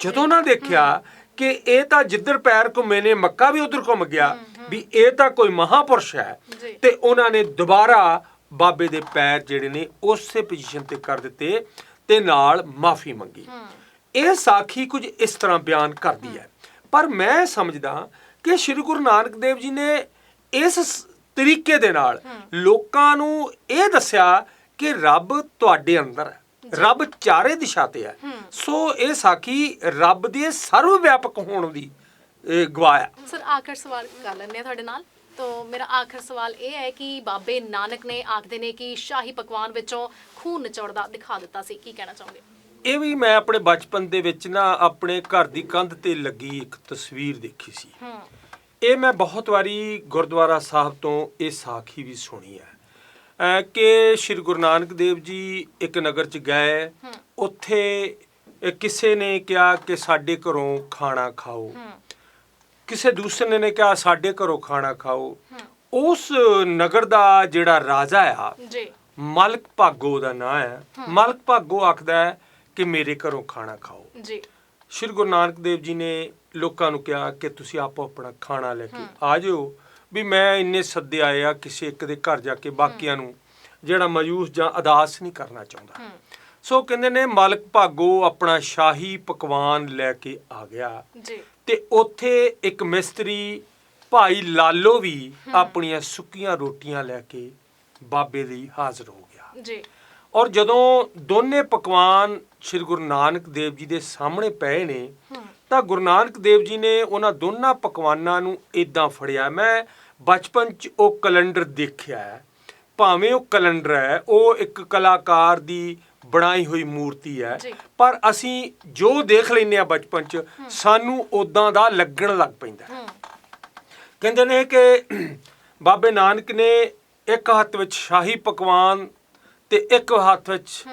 ਜਦੋਂ ਨਾ ਦੇਖਿਆ ਕਿ ਇਹ ਤਾਂ ਜਿੱਧਰ ਪੈਰ ਘੁੰਮੇ ਨੇ ਮੱਕਾ ਵੀ ਉਧਰ ਘੁੰਮ ਗਿਆ ਵੀ ਇਹ ਤਾਂ ਕੋਈ ਮਹਾਪੁਰਸ਼ ਹੈ। ਤੇ ਉਹਨਾਂ ਨੇ ਦੁਬਾਰਾ ਬਾਬੇ ਦੇ ਪੈਰ ਜਿਹੜੇ ਨੇ ਉਸੇ ਪੋਜੀਸ਼ਨ ਤੇ ਕਰ ਦਿੱਤੇ ਤੇ ਨਾਲ ਮਾਫੀ ਮੰਗੀ। ਇਹ ਸਾਖੀ ਕੁਝ ਇਸ ਤਰ੍ਹਾਂ ਬਿਆਨ ਕਰਦੀ ਹੈ। ਪਰ ਮੈਂ ਸਮਝਦਾ ਕਿ ਸ੍ਰੀ ਗੁਰੂ ਨਾਨਕ ਦੇਵ ਜੀ ਨੇ ਇਸ ਤਰੀਕੇ ਦੇ ਨਾਲ ਲੋਕਾਂ ਨੂੰ ਇਹ ਦੱਸਿਆ ਕਿ ਰੱਬ ਤੁਹਾਡੇ ਅੰਦਰ ਹੈ। ਰੱਬ ਚਾਰੇ ਦਿਸ਼ਾ ਤੇ ਹੈ। ਸੋ ਇਹ ਸਾਖੀ ਰੱਬ ਦੇ ਸਰਵ ਵਿਆਪਕ ਹੋਣ ਦੀ ਗਵਾਇਆ ਸਰ ਆਖਰ ਸਵਾਲ ਕਰ ਲੈਂਦੇ ਆ ਤੁਹਾਡੇ ਨਾਲ। ਤੋ ਮੇਰਾ ਆਖਰ ਸਵਾਲ ਇਹ ਹੈ ਕਿ ਬਾਬੇ ਨਾਨਕ ਨੇ ਆਖਦੇ ਨੇ ਕਿ ਸ਼ਾਹੀ ਪਕਵਾਨ ਵਿੱਚੋਂ ਖੂਨ ਨਿਚੋੜਦਾ ਦਿਖਾ ਦਿੱਤਾ ਸੀ। ਕੀ ਕਹਿਣਾ ਚਾਹੋਗੇ? ਇਹ ਵੀ ਮੈਂ ਆਪਣੇ ਬਚਪਨ ਦੇ ਵਿੱਚ ਨਾ ਆਪਣੇ ਘਰ ਦੀ ਕੰਧ ਤੇ ਲੱਗੀ ਇੱਕ ਤਸਵੀਰ ਦੇਖੀ ਸੀ। ਹੂੰ। ਇਹ ਮੈਂ ਬਹੁਤ ਵਾਰੀ ਗੁਰਦੁਆਰਾ ਸਾਹਿਬ ਤੋਂ ਇਹ ਸਾਖੀ ਵੀ ਸੁਣੀ ਹੈ। ਕਿ ਸ੍ਰੀ ਗੁਰੂ ਨਾਨਕ ਦੇਵ ਜੀ ਇੱਕ ਨਗਰ ਚ ਗਏ ਉੱਥੇ ਕਿਸੇ ਨੇ ਕਿਹਾ ਕਿ ਸਾਡੇ ਘਰੋਂ ਖਾਣਾ ਖਾਓ। ਕਿਸੇ ਦੂਸਰੇ ਨੇ ਕਿਹਾ ਸਾਡੇ ਘਰੋਂ ਖਾਣਾ ਖਾਓ। ਉਸ ਨਗਰ ਦਾ ਜਿਹੜਾ ਰਾਜਾ ਆ ਜੀ। ਮਲਕ ਭਾਗੋ ਦਾ ਨਾਂ ਹੈ। ਮਲਕ ਭਾਗੋ ਆਖਦਾ ਹੈ ਕਿ ਮੇਰੇ ਘਰੋਂ ਖਾਣਾ ਖਾਓ। ਜੀ। ਸ਼੍ਰੀ ਗੁਰੂ ਨਾਨਕ ਦੇਵ ਜੀ ਨੇ ਲੋਕਾਂ ਨੂੰ ਕਿਹਾ ਕਿ ਤੁਸੀਂ ਆਪੋ ਆਪਣਾ ਖਾਣਾ ਲੈ ਕੇ ਆ ਜਾਓ ਵੀ ਮੈਂ ਇੰਨੇ ਸੱਦੇ ਆਏ ਆ ਕਿਸੇ ਇੱਕ ਦੇ ਘਰ ਜਾ ਕੇ ਬਾਕੀਆਂ ਨੂੰ ਜਿਹੜਾ ਮਾਯੂਸ ਜਾਂ ਅਦਾਸ ਨਹੀਂ ਕਰਨਾ ਚਾਹੁੰਦਾ। ਸੋ ਕਹਿੰਦੇ ਨੇ ਮਾਲਕ ਭਾਗੋ ਆਪਣਾ ਸ਼ਾਹੀ ਪਕਵਾਨ ਲੈ ਕੇ ਆ ਗਿਆ। ਜੀ। ਤੇ ਉੱਥੇ ਇੱਕ ਮਿਸਤਰੀ ਭਾਈ ਲਾਲੋ ਵੀ ਆਪਣੀਆਂ ਸੁੱਕੀਆਂ ਰੋਟੀਆਂ ਲੈ ਕੇ ਬਾਬੇ ਲਈ ਹਾਜ਼ਰ ਹੋ ਗਿਆ। ਜੀ। ਔਰ ਜਦੋਂ ਦੋਨੇ ਪਕਵਾਨ ਸ੍ਰੀ ਗੁਰੂ ਨਾਨਕ ਦੇਵ ਜੀ ਦੇ ਸਾਹਮਣੇ ਪਏ ਨੇ ਤਾਂ ਗੁਰੂ ਨਾਨਕ ਦੇਵ ਜੀ ਨੇ ਉਹਨਾਂ ਦੋਨਾਂ ਪਕਵਾਨਾਂ ਨੂੰ ਇਦਾਂ ਫੜਿਆ। ਮੈਂ ਬਚਪਨ 'ਚ ਉਹ ਕੈਲੰਡਰ ਦੇਖਿਆ ਹੈ। ਭਾਵੇਂ ਉਹ ਕੈਲੰਡਰ ਹੈ ਉਹ ਇੱਕ ਕਲਾਕਾਰ ਦੀ ਬਣਾਈ ਹੋਈ ਮੂਰਤੀ ਹੈ। ਪਰ ਅਸੀਂ ਜੋ ਦੇਖ ਲੈਂਦੇ ਆ ਬਚਪਨ 'ਚ ਸਾਨੂੰ ਉਦਾਂ ਦਾ ਲੱਗਣ ਲੱਗ ਪੈਂਦਾ। ਕਹਿੰਦੇ ਨੇ ਕਿ ਬਾਬੇ ਨਾਨਕ ਨੇ ਇੱਕ ਹੱਥ ਵਿੱਚ ਸ਼ਾਹੀ ਪਕਵਾਨ ਤੇ ਇੱਕ ਹੱਥ ਵਿੱਚ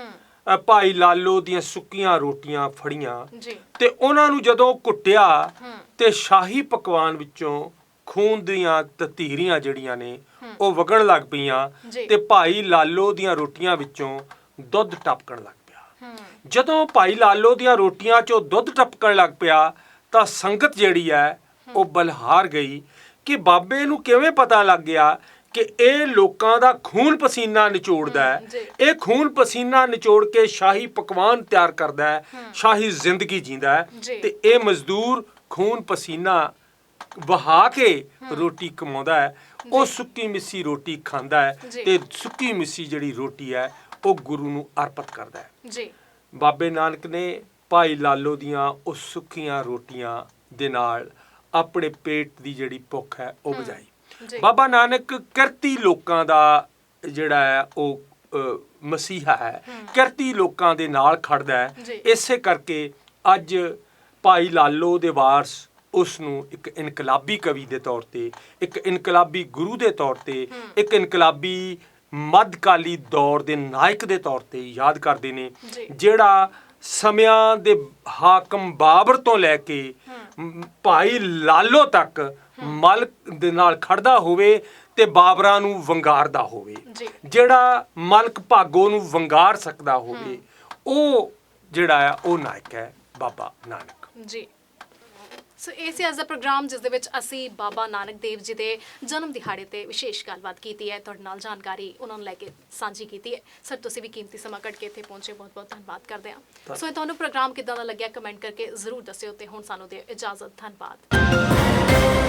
ਭਾਈ ਲਾਲੋ ਦੀਆਂ ਸੁੱਕੀਆਂ ਰੋਟੀਆਂ ਫੜੀਆਂ ਜੀ। ਤੇ ਉਹਨਾਂ ਨੂੰ ਜਦੋਂ ਕੁੱਟਿਆ ਤੇ ਸ਼ਾਹੀ ਪਕਵਾਨ ਵਿੱਚੋਂ ਖੂਨ ਦੀਆਂ ਤਤੀਰੀਆਂ ਜਿਹੜੀਆਂ ਨੇ ਉਹ ਵਗਣ ਲੱਗ ਪਈਆਂ। ਤੇ ਭਾਈ ਲਾਲੋ ਦੀਆਂ ਰੋਟੀਆਂ ਵਿੱਚੋਂ ਦੁੱਧ ਟਪਕਣ ਲੱਗ ਪਿਆ। ਜਦੋਂ ਭਾਈ ਲਾਲੋ ਦੀਆਂ ਰੋਟੀਆਂ 'ਚੋਂ ਦੁੱਧ ਟਪਕਣ ਲੱਗ ਪਿਆ ਤਾਂ ਸੰਗਤ ਜਿਹੜੀ ਹੈ। ਉਹ ਬਲਹਾਰ ਗਈ ਕਿ ਬਾਬੇ ਨੂੰ ਕਿਵੇਂ ਪਤਾ ਲੱਗ ਗਿਆ ਕਿ ਇਹ ਲੋਕਾਂ ਦਾ ਖੂਨ ਪਸੀਨਾ ਨਿਚੋੜਦਾ। ਹੈ। ਇਹ ਖੂਨ ਪਸੀਨਾ ਨਿਚੋੜ ਕੇ ਸ਼ਾਹੀ ਪਕਵਾਨ ਤਿਆਰ ਕਰਦਾ ਹੈ ਸ਼ਾਹੀ ਜ਼ਿੰਦਗੀ ਜੀਂਦਾ ਹੈ। ਤੇ ਇਹ ਮਜ਼ਦੂਰ ਖੂਨ ਪਸੀਨਾ ਵਹਾ ਕੇ ਰੋਟੀ ਕਮਾਉਂਦਾ ਹੈ ਉਹ ਸੁੱਕੀ ਮਿੱਸੀ ਰੋਟੀ ਖਾਂਦਾ ਹੈ। ਤੇ ਸੁੱਕੀ ਮਿੱਸੀ ਜਿਹੜੀ ਰੋਟੀ ਹੈ ਉਹ ਗੁਰੂ ਨੂੰ ਅਰਪਿਤ ਕਰਦਾ ਹੈ। ਜੀ। ਬਾਬੇ ਨਾਨਕ ਨੇ ਭਾਈ ਲਾਲੋ ਦੀਆਂ ਉਹ ਸੁੱਕੀਆਂ ਰੋਟੀਆਂ ਦੇ ਨਾਲ ਆਪਣੇ ਪੇਟ ਦੀ ਜਿਹੜੀ ਭੁੱਖ ਹੈ ਉਹ ਬੁਝਾਈ। ਬਾਬਾ ਨਾਨਕ ਕਿਰਤੀ ਲੋਕਾਂ ਦਾ ਜਿਹੜਾ ਹੈ ਉਹ ਮਸੀਹਾ ਹੈ। ਕਿਰਤੀ ਲੋਕਾਂ ਦੇ ਨਾਲ ਖੜਦਾ ਹੈ। ਇਸੇ ਕਰਕੇ ਅੱਜ ਭਾਈ ਲਾਲੋ ਦੇ ਵਾਰਸ ਉਸ ਨੂੰ ਇੱਕ ਇਨਕਲਾਬੀ ਕਵੀ ਦੇ ਤੌਰ ਤੇ ਇੱਕ ਇਨਕਲਾਬੀ ਗੁਰੂ ਦੇ ਤੌਰ ਤੇ ਇੱਕ ਇਨਕਲਾਬੀ ਮੱਧਕਾਲੀ ਦੌਰ ਦੇ ਨਾਇਕ ਦੇ ਤੌਰ ਤੇ ਯਾਦ ਕਰਦੇ ਨੇ। ਜਿਹੜਾ ਸਮਿਆਂ ਦੇ ਹਾਕਮ ਬਾਬਰ ਤੋਂ ਲੈ ਕੇ ਭਾਈ ਲਾਲੋ ਤੱਕ ਮਲਕ ਦੇ ਨਾਲ ਖੜਦਾ ਹੋਵੇ ਤੇ ਬਾਬਰਾਂ ਨੂੰ ਵੰਗਾਰਦਾ ਹੋਵੇ। ਜਿਹੜਾ ਮਲਕ ਭਾਗੋ ਨੂੰ ਵੰਗਾਰ ਸਕਦਾ ਹੋਵੇ ਉਹ ਜਿਹੜਾ ਆ ਉਹ ਨਾਇਕ ਹੈ ਬਾਬਾ ਨਾਨਕ। ਜੀ। ਸੋ ਇਹ ਸੀ ਅੱਜ ਦਾ ਪ੍ਰੋਗਰਾਮ ਜਿਸ ਦੇ ਵਿੱਚ ਅਸੀਂ ਬਾਬਾ ਨਾਨਕ ਦੇਵ ਜੀ ਦੇ ਜਨਮ ਦਿਹਾੜੇ ਤੇ ਵਿਸ਼ੇਸ਼ ਗੱਲਬਾਤ ਕੀਤੀ ਹੈ। ਤੁਹਾਡੇ ਨਾਲ ਜਾਣਕਾਰੀ ਉਹਨਾਂ ਨੂੰ ਲੈ ਕੇ ਸਾਂਝੀ ਕੀਤੀ ਹੈ। ਸਰ ਤੁਸੀਂ ਵੀ ਕੀਮਤੀ ਸਮਾਂ ਕੱਢ ਕੇ ਇੱਥੇ ਪਹੁੰਚੇ। ਬਹੁਤ ਬਹੁਤ ਧੰਨਵਾਦ ਕਰਦੇ ਹਾਂ। ਸੋ ਇਹ ਤੁਹਾਨੂੰ ਪ੍ਰੋਗਰਾਮ ਕਿਦਾਂ ਦਾ ਲੱਗਿਆ? ਕਮੈਂਟ ਕਰਕੇ ਜ਼ਰੂਰ ਦੱਸਿਓ ਤੇ ਹੁਣ ਸਾਨੂੰ ਦਿਓ ਇਜਾਜ਼ਤ। ਧੰਨਵਾਦ।